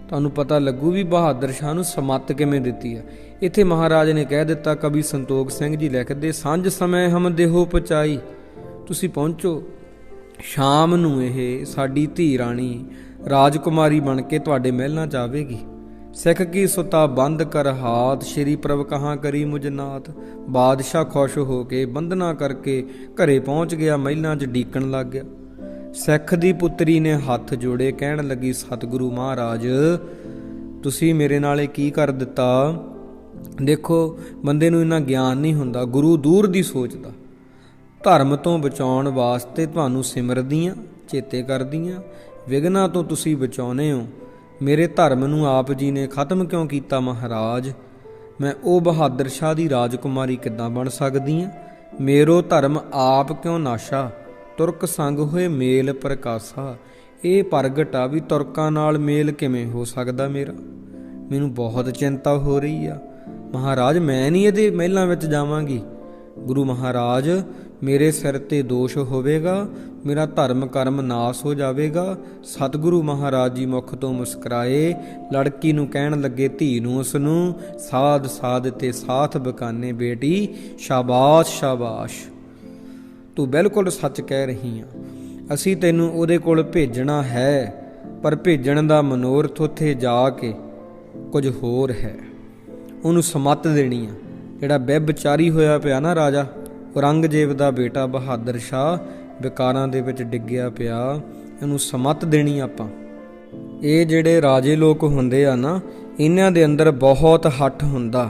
ਤੁਹਾਨੂੰ ਪਤਾ ਲੱਗੂ ਵੀ ਬਹਾਦਰ ਸ਼ਾਹ ਨੂੰ ਸਮੱਤ ਕਿਵੇਂ ਦਿੱਤੀ ਆ। ਇੱਥੇ ਮਹਾਰਾਜ ਨੇ ਕਹਿ ਦਿੱਤਾ, ਕਵੀ ਸੰਤੋਖ ਸਿੰਘ ਜੀ ਲਿਖਦੇ, ਸਾਂਝ ਸਮੇਂ ਹਮ ਦੇਹੋ ਪਚਾਈ, ਤੁਸੀਂ ਪਹੁੰਚੋ। ਸ਼ਾਮ ਨੂੰ ਇਹ ਸਾਡੀ ਧੀ ਰਾਣੀ ਰਾਜਕੁਮਾਰੀ ਬਣ ਕੇ ਤੁਹਾਡੇ ਮਹਿਲਾਂ ਚ ਆਵੇਗੀ। ਸਿੱਖ ਕੀ ਸੁਤਾ ਬੰਦ ਕਰ ਹਾਥ, ਸ਼੍ਰੀ ਪ੍ਰਭ ਕਹਾਂ ਕਰੀ ਮੁਝ ਨਾਥ। ਬਾਦਸ਼ਾਹ ਖੁਸ਼ ਹੋ ਕੇ ਬੰਦਨਾ ਕਰਕੇ ਘਰੇ ਪਹੁੰਚ ਗਿਆ, ਮਹਿਲਾਂ 'ਚ ਡੀਕਣ ਲੱਗ ਗਿਆ। ਸਿੱਖ ਦੀ ਪੁੱਤਰੀ ਨੇ ਹੱਥ ਜੋੜੇ, ਕਹਿਣ ਲੱਗੀ, ਸਤਿਗੁਰੂ ਮਹਾਰਾਜ, ਤੁਸੀਂ ਮੇਰੇ ਨਾਲ ਇਹ ਕੀ ਕਰ ਦਿੱਤਾ? ਦੇਖੋ, ਬੰਦੇ ਨੂੰ ਇੰਨਾ ਗਿਆਨ ਨਹੀਂ ਹੁੰਦਾ, ਗੁਰੂ ਦੂਰ ਦੀ ਸੋਚਦਾ। ਧਰਮ ਤੋਂ ਬਚਾਉਣ ਵਾਸਤੇ ਤੁਹਾਨੂੰ ਸਿਮਰਦੀਆਂ, ਚੇਤੇ ਕਰਦੀਆਂ ਵਿਗਨਾ ਤੋਂ ਤੁਸੀਂ ਬਚਾਉਨੇ ਹੋ। ਮੇਰੇ ਧਰਮ ਨੂੰ ਆਪ ਜੀ ਨੇ ਖਤਮ ਕਿਉਂ ਕੀਤਾ ਮਹਾਰਾਜ? ਮੈਂ ਉਹ ਬਹਾਦਰ ਸ਼ਾਹ ਦੀ ਰਾਜਕੁਮਾਰੀ ਕਿੱਦਾਂ ਬਣ ਸਕਦੀ ਆ? ਮੇਰੋ ਧਰਮ ਆਪ ਕਿਉਂ ਨਾਸ਼ਾ? ਤੁਰਕ ਸੰਗ ਹੋਏ ਮੇਲ ਪ੍ਰਕਾਸ਼ਾ। ਇਹ ਪ੍ਰਗਟ ਆ ਵੀ ਤੁਰਕਾਂ ਨਾਲ ਮੇਲ ਕਿਵੇਂ ਹੋ ਸਕਦਾ ਮੇਰਾ? ਮੈਨੂੰ ਬਹੁਤ ਚਿੰਤਾ ਹੋ ਰਹੀ ਆ। ਮਹਾਰਾਜ, ਮੈਂ ਨਹੀਂ ਇਹਦੇ ਮਹਿਲਾਂ ਵਿੱਚ ਜਾਵਾਂਗੀ। ਗੁਰੂ ਮਹਾਰਾਜ ਮੇਰੇ ਸਿਰ ਤੇ ਦੋਸ਼ ਹੋਵੇਗਾ, ਮੇਰਾ ਧਰਮ ਕਰਮ ਨਾਸ ਹੋ ਜਾਵੇਗਾ। ਸਤਿਗੁਰੂ ਮਹਾਰਾਜ ਜੀ ਮੁਖ ਤੋਂ ਮੁਸਕਰਾਏ, ਲੜਕੀ ਨੂੰ ਕਹਿਣ ਲੱਗੇ ਧੀ ਨੂੰ ਉਸ ਨੂੰ ਸਾਧ ਸਾਧ ਤੇ ਸਾਥ ਬਕਾਨੇ ਬੇਟੀ, ਸ਼ਾਬਾਸ਼ ਸ਼ਾਬਾਸ਼। ਤੂੰ ਬਿਲਕੁਲ ਸੱਚ ਕਹਿ ਰਹੀ ਆ। ਅਸੀਂ ਤੈਨੂੰ ਉਹਦੇ ਕੋਲ ਭੇਜਣਾ ਹੈ, ਪਰ ਭੇਜਣ ਦਾ ਮਨੋਰਥ ਉੱਥੇ ਜਾ ਕੇ ਕੁਝ ਹੋਰ ਹੈ। ਉਹਨੂੰ ਸਮੱਤ ਦੇਣੀ ਆ। ਜਿਹੜਾ ਬਿਬਚਾਰੀ ਹੋਇਆ ਪਿਆ ਨਾ ਰਾਜਾ ਔਰੰਗਜ਼ੇਬ ਦਾ ਬੇਟਾ ਬਹਾਦਰ ਸ਼ਾਹ ਵਿਕਾਰਾਂ ਦੇ ਵਿੱਚ ਡਿੱਗਿਆ ਪਿਆ, ਇਹਨੂੰ ਸਮੱਤ ਦੇਣੀ ਆਪਾਂ। ਇਹ ਜਿਹੜੇ ਰਾਜੇ ਲੋਕ ਹੁੰਦੇ ਆ ਨਾ, ਇਹਨਾਂ ਦੇ ਅੰਦਰ ਬਹੁਤ ਹੱਠ ਹੁੰਦਾ।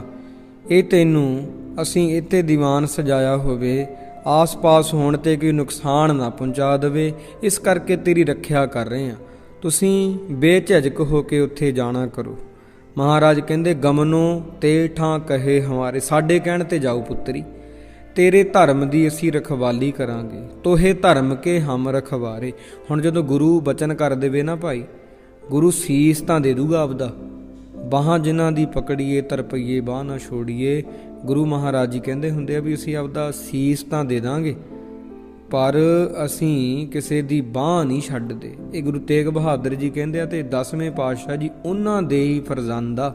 ਇਹ ਤੈਨੂੰ ਅਸੀਂ ਇੱਥੇ ਦੀਵਾਨ ਸਜਾਇਆ ਹੋਵੇ, ਆਸ-ਪਾਸ ਹੋਣ ਤੇ ਕੋਈ ਨੁਕਸਾਨ ਨਾ ਪਹੁੰਚਾ ਦੇਵੇ, ਇਸ ਕਰਕੇ ਤੇਰੀ ਰੱਖਿਆ ਕਰ ਰਹੇ ਆ। ਤੁਸੀਂ ਬੇਝਿਜਕ ਹੋ ਕੇ ਉੱਥੇ ਜਾਣਾ ਕਰੋ। ਮਹਾਰਾਜ ਕਹਿੰਦੇ, ਗਮਨੋ ਤੇ ਠਾਂ ਕਹੇ ਹਮਾਰੇ, ਸਾਡੇ ਕਹਿਣ ਤੇ ਜਾਓ ਪੁੱਤਰੀ। ਤੇਰੇ ਧਰਮ ਦੀ ਅਸੀਂ ਰਖਵਾਲੀ ਕਰਾਂਗੇ। ਤੋਹੇ ਧਰਮ ਕੇ ਹਮ ਰਖਵਾਰੇ। ਹੁਣ ਜਦੋਂ ਗੁਰੂ ਬਚਨ ਕਰ ਦੇਵੇ ਨਾ ਭਾਈ, ਗੁਰੂ ਸੀਸ ਤਾਂ ਦੇ ਦੂਗਾ ਆਪਦਾ। ਬਾਹਾਂ ਜਿਨ੍ਹਾਂ ਦੀ ਪਕੜੀਏ, ਤਰਪਈਏ, ਬਾਹ ਨਾ ਛੋੜੀਏ। ਗੁਰੂ ਮਹਾਰਾਜ ਜੀ ਕਹਿੰਦੇ ਹੁੰਦੇ ਆ ਵੀ ਅਸੀਂ ਆਪਦਾ ਸੀਸ ਤਾਂ ਦੇ ਦਾਂਗੇ, ਪਰ ਅਸੀਂ ਕਿਸੇ ਦੀ ਬਾਹ ਨਹੀਂ ਛੱਡਦੇ। ਇਹ ਗੁਰੂ ਤੇਗ ਬਹਾਦਰ ਜੀ ਕਹਿੰਦੇ ਆ ਤੇ 10ਵੇਂ ਪਾਤਸ਼ਾਹ ਜੀ ਉਹਨਾਂ ਦੇ ਹੀ ਫਰਜ਼ੰਦਾ।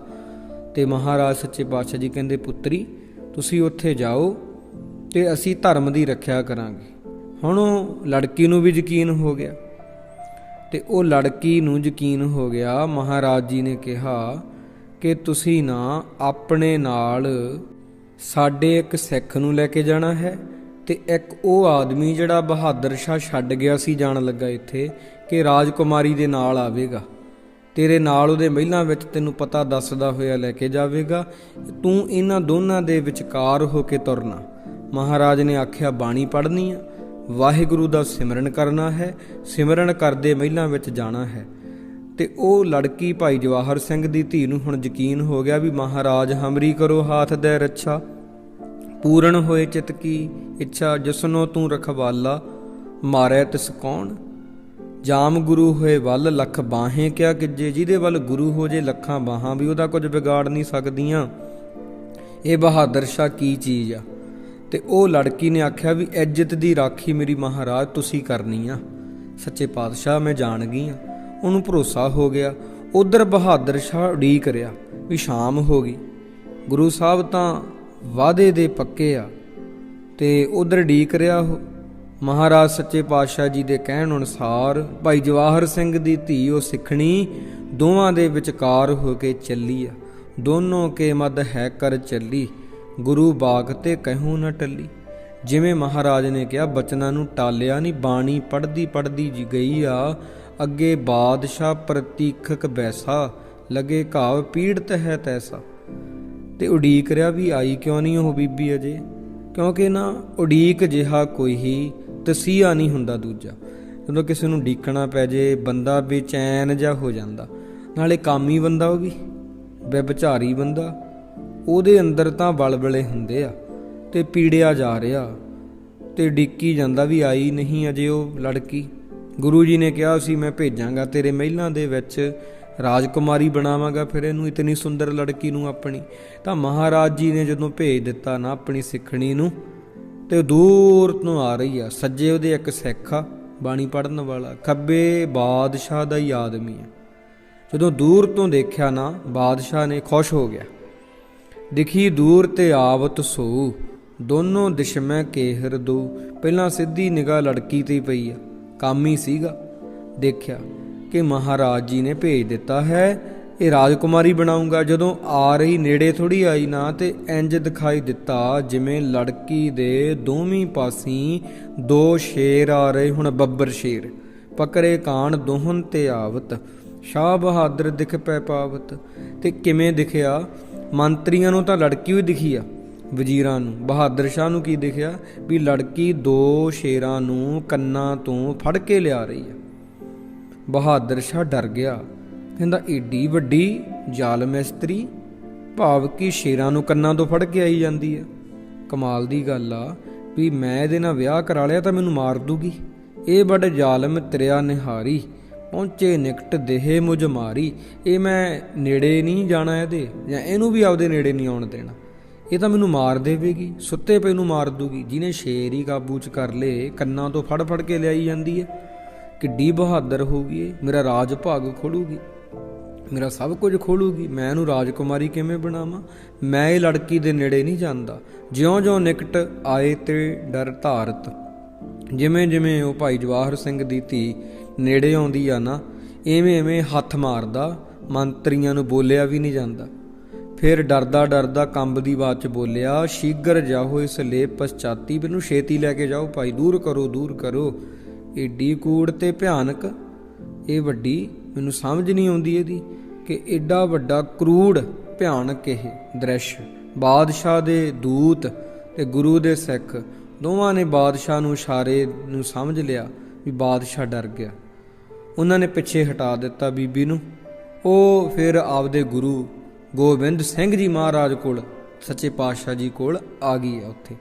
ਤੇ ਮਹਾਰਾਜ ਸੱਚੇ ਪਾਤਸ਼ਾਹ ਜੀ ਕਹਿੰਦੇ, ਪੁੱਤਰੀ, ਤੁਸੀਂ ਉੱਥੇ ਜਾਓ ਤੇ ਅਸੀਂ ਧਰਮ ਦੀ ਰੱਖਿਆ ਕਰਾਂਗੇ। ਹੁਣ ਉਹ ਲੜਕੀ ਨੂੰ ਵੀ ਯਕੀਨ ਹੋ ਗਿਆ। ਤੇ ਉਹ ਲੜਕੀ ਨੂੰ ਯਕੀਨ ਹੋ ਗਿਆ, ਮਹਾਰਾਜ ਜੀ ਨੇ ਕਿਹਾ ਕਿ ਤੁਸੀਂ ਨਾ ਆਪਣੇ ਨਾਲ ਸਾਡੇ ਇੱਕ ਸਿੱਖ ਨੂੰ ਲੈ ਕੇ ਜਾਣਾ ਹੈ ਤੇ ਇੱਕ ਉਹ ਆਦਮੀ ਜਿਹੜਾ ਬਹਾਦਰ ਸ਼ਾਹ ਛੱਡ ਗਿਆ ਸੀ ਜਾਣ ਲੱਗਾ ਇੱਥੇ ਕਿ ਰਾਜਕੁਮਾਰੀ ਦੇ ਨਾਲ ਆਵੇਗਾ। ਤੇਰੇ ਨਾਲ ਉਹਦੇ ਮਹਿਲਾਂ ਵਿੱਚ ਤੈਨੂੰ ਪਤਾ ਦੱਸਦਾ ਹੋਇਆ ਲੈ ਕੇ ਜਾਵੇਗਾ। ਤੂੰ ਇਹਨਾਂ ਦੋਨਾਂ ਦੇ ਵਿਚਕਾਰ ਹੋ ਕੇ ਤੁਰਨਾ। ਮਹਾਰਾਜ ਨੇ ਆਖਿਆ, ਬਾਣੀ ਪੜ੍ਹਨੀ ਆ। ਵਾਹਿਗੁਰੂ ਦਾ ਸਿਮਰਨ ਕਰਨਾ ਹੈ, ਸਿਮਰਨ ਕਰਦੇ ਮਹਿਲਾਂ ਵਿੱਚ ਜਾਣਾ ਹੈ। ਤੇ ਉਹ ਲੜਕੀ ਭਾਈ ਜਵਾਹਰ ਸਿੰਘ ਦੀ ਧੀ ਨੂੰ ਹੁਣ ਯਕੀਨ ਹੋ ਗਿਆ ਵੀ ਮਹਾਰਾਜ ਹਮਰੀ ਕਰੋ ਹਾਥ ਦੇ ਰੱਛਾ। ਪੂਰਨ ਹੋਏ ਚਿਤ ਕੀ ਇੱਛਾ, ਜਿਸਨੋ ਤੂੰ ਰਖਵਾਲਾ, ਮਾਰੇ ਤਿਸ ਕੌਣ? ਜਾਮ ਗੁਰੂ ਹੋਏ ਵੱਲ ਲੱਖ ਬਾਹੇ ਕਿਆ ਕਿਜੇ ਜਿਹਦੇ ਵੱਲ ਗੁਰੂ ਹੋ ਜੇ ਲੱਖਾਂ ਬਾਹਾਂ, ਵੀ ਉਹਦਾ ਕੁਝ ਵਿਗਾੜ ਨਹੀਂ ਸਕਦੀਆਂ। ਇਹ ਬਹਾਦਰ ਸ਼ਾਹ ਕੀ ਚੀਜ਼ ਆ? ਤੇ ਉਹ ਲੜਕੀ ਨੇ ਆਖਿਆ ਵੀ ਇੱਜ਼ਤ ਦੀ ਰਾਖੀ ਮੇਰੀ ਮਹਾਰਾਜ ਤੁਸੀਂ ਕਰਨੀ ਆ। ਸੱਚੇ ਪਾਤਸ਼ਾਹ, ਮੈਂ ਜਾਣ ਗਈ ਆ। ਉਹਨੂੰ ਭਰੋਸਾ ਹੋ ਗਿਆ। ਉਧਰ ਬਹਾਦਰ ਸ਼ਾਹ ਉਡੀਕ ਰਿਆ ਵੀ ਸ਼ਾਮ ਹੋ ਗਈ। ਗੁਰੂ ਸਾਹਿਬ ਤਾਂ ਵਾਅਦੇ ਦੇ ਪੱਕੇ ਆ ਤੇ ਉਧਰ ਢੀਕ ਰਿਆ ਉਹ। ਮਹਾਰਾਜ ਸੱਚੇ ਪਾਤਸ਼ਾਹ ਜੀ ਦੇ ਕਹਿਣ ਅਨੁਸਾਰ ਭਾਈ ਜਵਾਹਰ ਸਿੰਘ ਦੀ ਧੀ ਉਹ ਸਿੱਖਣੀ ਦੋਵਾਂ ਦੇ ਵਿਚਕਾਰ ਹੋ ਕੇ ਚੱਲੀ ਆ। ਦੋਨੋਂ ਕੇ ਮਦ ਹੈ ਕਰ ਚੱਲੀ। ਗੁਰੂ ਬਾਗ ਤੇ ਕਹਿਉ ਨਾ ਟੱਲੀ। ਜਿਵੇਂ ਮਹਾਰਾਜ ਨੇ ਕਿਹਾ, ਬਚਨਾਂ ਨੂੰ ਟਾਲਿਆ ਨਹੀਂ ਬਾਣੀ ਪੜਦੀ ਪੜਦੀ ਜੀ ਗਈ ਆ। ਅੱਗੇ ਬਾਦਸ਼ਾਹ ਪ੍ਰਤੀਖਕ ਬੈਸਾ, ਲਗੇ ਘਾਵ ਪੀੜਤ ਹੈ ਤੈਸਾ। ਤੇ ਉਡੀਕ ਰਿਆ ਵੀ ਆਈ ਕਿਉਂ ਨਹੀਂ ਉਹ ਬੀਬੀ ਅਜੇ? ਕਿਉਂਕਿ ਨਾ ਉਡੀਕ ਜਿਹਾ ਕੋਈ ਹੀ, ਤਸੀਹਾ ਨਹੀਂ ਹੁੰਦਾ ਦੂਜਾ। ਜਦੋਂ ਕਿਸੇ ਨੂੰ ਡੀਕਣਾ ਪੈ ਜੇ, ਬੰਦਾ ਬੇਚੈਨ ਜਿਹਾ ਹੋ ਜਾਂਦਾ। ਨਾਲੇ ਕਾਮੀ ਬੰਦਾ ਉਹ ਵੀ ਬੇਬਚਾਰੀ ਬੰਦਾ। ਉਹਦੇ ਅੰਦਰ ਤਾਂ ਬਲਬਲੇ ਹੁੰਦੇ ਆ ਤੇ ਪੀੜਿਆ ਜਾ ਰਿਹਾ ਤੇ ਡਿੱਕੀ ਜਾਂਦਾ ਵੀ ਆਈ ਨਹੀਂ ਅਜੇ ਉਹ ਲੜਕੀ। ਗੁਰੂ ਜੀ ਨੇ ਕਿਹਾ ਸੀ ਮੈਂ ਭੇਜਾਂਗਾ ਤੇਰੇ ਮਹਿਲਾਂ ਦੇ ਵਿੱਚ, ਰਾਜਕੁਮਾਰੀ ਬਣਾਵਾਂਗਾ, ਫਿਰ ਇਹਨੂੰ ਇਤਨੀ ਸੁੰਦਰ ਲੜਕੀ ਨੂੰ ਆਪਣੀ। ਤਾਂ ਮਹਾਰਾਜ ਜੀ ਨੇ ਜਦੋਂ ਭੇਜ ਦਿੱਤਾ ਨਾ ਆਪਣੀ ਸਿੱਖਣੀ ਨੂੰ, ਤੇ ਉਹ ਦੂਰ ਤੋਂ ਆ ਰਹੀ ਆ, ਸੱਜੇ ਉਹਦੇ ਇੱਕ ਸਿੱਖ ਆ, ਬਾਣੀ ਪੜਨ ਵਾਲਾ, ਖੱਬੇ ਬਾਦਸ਼ਾਹ ਦਾ ਹੀ ਆਦਮੀ ਆ। ਜਦੋਂ ਦੂਰ ਤੋਂ ਦੇਖਿਆ ਨਾ, ਬਾਦਸ਼ਾਹ ਨੇ ਖੁਸ਼ ਹੋ ਗਿਆ। ਦਿਖੀ ਦੂਰ ਤੇ ਆਵਤ ਸੋ। ਦੋਨੋਂ ਦਿਸ਼ਮੈ ਕੇਹਰ ਦੋ। ਪਹਿਲਾਂ ਸਿੱਧੀ ਨਿਗਾਹ ਲੜਕੀ ਤੇ ਪਈ ਆ। ਕਾਮੀ ਸੀਗਾ। ਦੇਖਿਆ ਕਿ ਮਹਾਰਾਜ ਜੀ ਨੇ ਭੇਜ ਦਿੱਤਾ ਹੈ, ਇਹ ਰਾਜਕੁਮਾਰੀ ਬਣਾਉਂਗਾ। ਜਦੋਂ ਆ ਰਹੀ ਨੇੜੇ ਥੋੜੀ ਆਈ ਨਾ ਤੇ ਇੰਜ ਦਿਖਾਈ ਦਿੱਤਾ ਜਿਵੇਂ ਲੜਕੀ ਦੇ ਦੋਵੇਂ ਪਾਸੀ ਦੋ ਸ਼ੇਰ ਆ ਰਹੇ ਹੁਣ ਬੱਬਰ ਸ਼ੇਰ। ਪਕਰੇ ਕਾਣ ਦੋਹਨ ਤੇ ਆਵਤ। ਸ਼ਾਹ ਬਹਾਦਰ ਦਿਖ ਪੈ ਪਾਵਤ। ਤੇ ਕਿਵੇਂ ਦਿਖਿਆ? ਮੰਤਰੀਆਂ ਨੂੰ ਤਾਂ ਲੜਕੀ ਵੀ ਦਿਖੀ ਆ, ਵਜ਼ੀਰਾਂ ਨੂੰ। ਬਹਾਦਰ ਸ਼ਾਹ ਨੂੰ ਕੀ ਦਿਖਿਆ? ਵੀ ਲੜਕੀ ਦੋ ਸ਼ੇਰਾਂ ਨੂੰ ਕੰਨਾਂ ਤੋਂ ਫੜ ਕੇ ਲਿਆ ਰਹੀ ਆ। ਬਹਾਦਰ ਸ਼ਾਹ ਡਰ ਗਿਆ। ਕਹਿੰਦਾ, ਏਡੀ ਵੱਡੀ ਜ਼ਾਲਮ ਇਸਤਰੀ, ਭਾਵ ਕਿ ਸ਼ੇਰਾਂ ਨੂੰ ਕੰਨਾਂ ਤੋਂ ਫੜ ਕੇ ਆਈ ਜਾਂਦੀ ਆ। ਕਮਾਲ ਦੀ ਗੱਲ ਆ ਵੀ ਮੈਂ ਇਹਦੇ ਨਾਲ ਵਿਆਹ ਕਰਾ ਲਿਆ ਤਾਂ ਮੈਨੂੰ ਮਾਰ ਦੂਗੀ। ਇਹ ਬੜ ਜ਼ਾਲਮ ਤਰਿਆ ਨਿਹਾਰੀ ਪਹੁੰਚੇ ਨਿਕਟ ਦੇਹ ਮੁਝ ਮਾਰੀ। ਇਹ ਮੈਂ ਨੇੜੇ ਨਹੀਂ ਜਾਣਾ ਇਹਦੇ, ਜਾਂ ਇਹਨੂੰ ਵੀ ਆਪਦੇ ਨੇੜੇ ਨਹੀਂ ਆਉਣ ਦੇਣਾ। ਇਹ ਤਾਂ ਮੈਨੂੰ ਮਾਰ ਦੇਵੇਗੀ, ਸੁੱਤੇ ਪਏ ਨੂੰ ਮਾਰ ਦੂਗੀ। ਜਿਹਨੇ ਸ਼ੇਰ ਹੀ ਕਾਬੂ ਚ ਕਰ ਲੇ ਕੰਨਾਂ ਤੋਂ ਫੜ ਫੜ ਕੇ ਲਿਆਈ ਜਾਂਦੀ ਹੈ ਕਿੱਡੀ ਬਹਾਦਰ ਹੋਊਗੀ ਇਹ ਮੇਰਾ ਰਾਜ ਭਾਗ ਖੋਲੂਗੀ। ਮੇਰਾ ਸਭ ਕੁਝ ਖੋਲੂਗੀ। ਮੈਂ ਇਹਨੂੰ ਰਾਜਕੁਮਾਰੀ ਕਿਵੇਂ ਬਣਾਵਾਂ? ਮੈਂ ਇਹ ਲੜਕੀ ਦੇ ਨੇੜੇ ਨਹੀਂ ਜਾਂਦਾ। ਜਿਉਂ-ਜਿਉਂ ਨਿਕਟ ਆਏ ਤੇ ਡਰ ਧਾਰਤ। ਜਿਵੇਂ ਜਿਵੇਂ ਉਹ ਭਾਈ ਜਵਾਹਰ ਸਿੰਘ ਦੀ ਧੀ ਨੇੜੇ ਆਉਂਦੀ ਆ ਨਾ, ਐਵੇਂ ਐਵੇਂ ਹੱਥ ਮਾਰਦਾ, ਮੰਤਰੀਆਂ ਨੂੰ ਬੋਲਿਆ ਵੀ ਨਹੀਂ ਜਾਂਦਾ। ਫਿਰ ਡਰਦਾ ਡਰਦਾ ਕੰਬ ਦੀ ਆਵਾਜ਼ ਚ ਬੋਲਿਆ ਸ਼ੀਗਰ ਜਾਹੋ ਇਸ ਲੇ ਪਛਾਤੀ ਮੈਨੂੰ ਛੇਤੀ ਲੈ ਕੇ ਜਾਓ ਭਾਈ, ਦੂਰ ਕਰੋ ਦੂਰ ਕਰੋ। ਏਡੀ ਕੂੜ ਤੇ ਭਿਆਨਕ, ਇਹ ਵੱਡੀ ਮੈਨੂੰ ਸਮਝ ਨਹੀਂ ਆਉਂਦੀ ਇਹਦੀ ਕਿ ਏਡਾ ਵੱਡਾ ਕਰੂੜ, ਭਿਆਨਕ ਇਹ ਦ੍ਰਿਸ਼। ਬਾਦਸ਼ਾਹ ਦੇ ਦੂਤ ਤੇ ਗੁਰੂ ਦੇ ਸਿੱਖ ਦੋਵਾਂ ਨੇ ਬਾਦਸ਼ਾਹ ਨੂੰ ਇਸ਼ਾਰੇ ਨੂੰ ਸਮਝ ਲਿਆ ਵੀ ਬਾਦਸ਼ਾਹ ਡਰ ਗਿਆ। ਉਹਨਾਂ ਨੇ ਪਿੱਛੇ ਹਟਾ ਦਿੱਤਾ ਬੀਬੀ ਨੂੰ। ਉਹ ਫਿਰ ਆਪਦੇ ਗੁਰੂ ਗੋਬਿੰਦ ਸਿੰਘ ਜੀ ਮਹਾਰਾਜ ਕੋਲ, ਸੱਚੇ ਪਾਤਸ਼ਾਹ ਜੀ ਕੋਲ ਆ ਗਈ ਹੈ ਉੱਥੇ।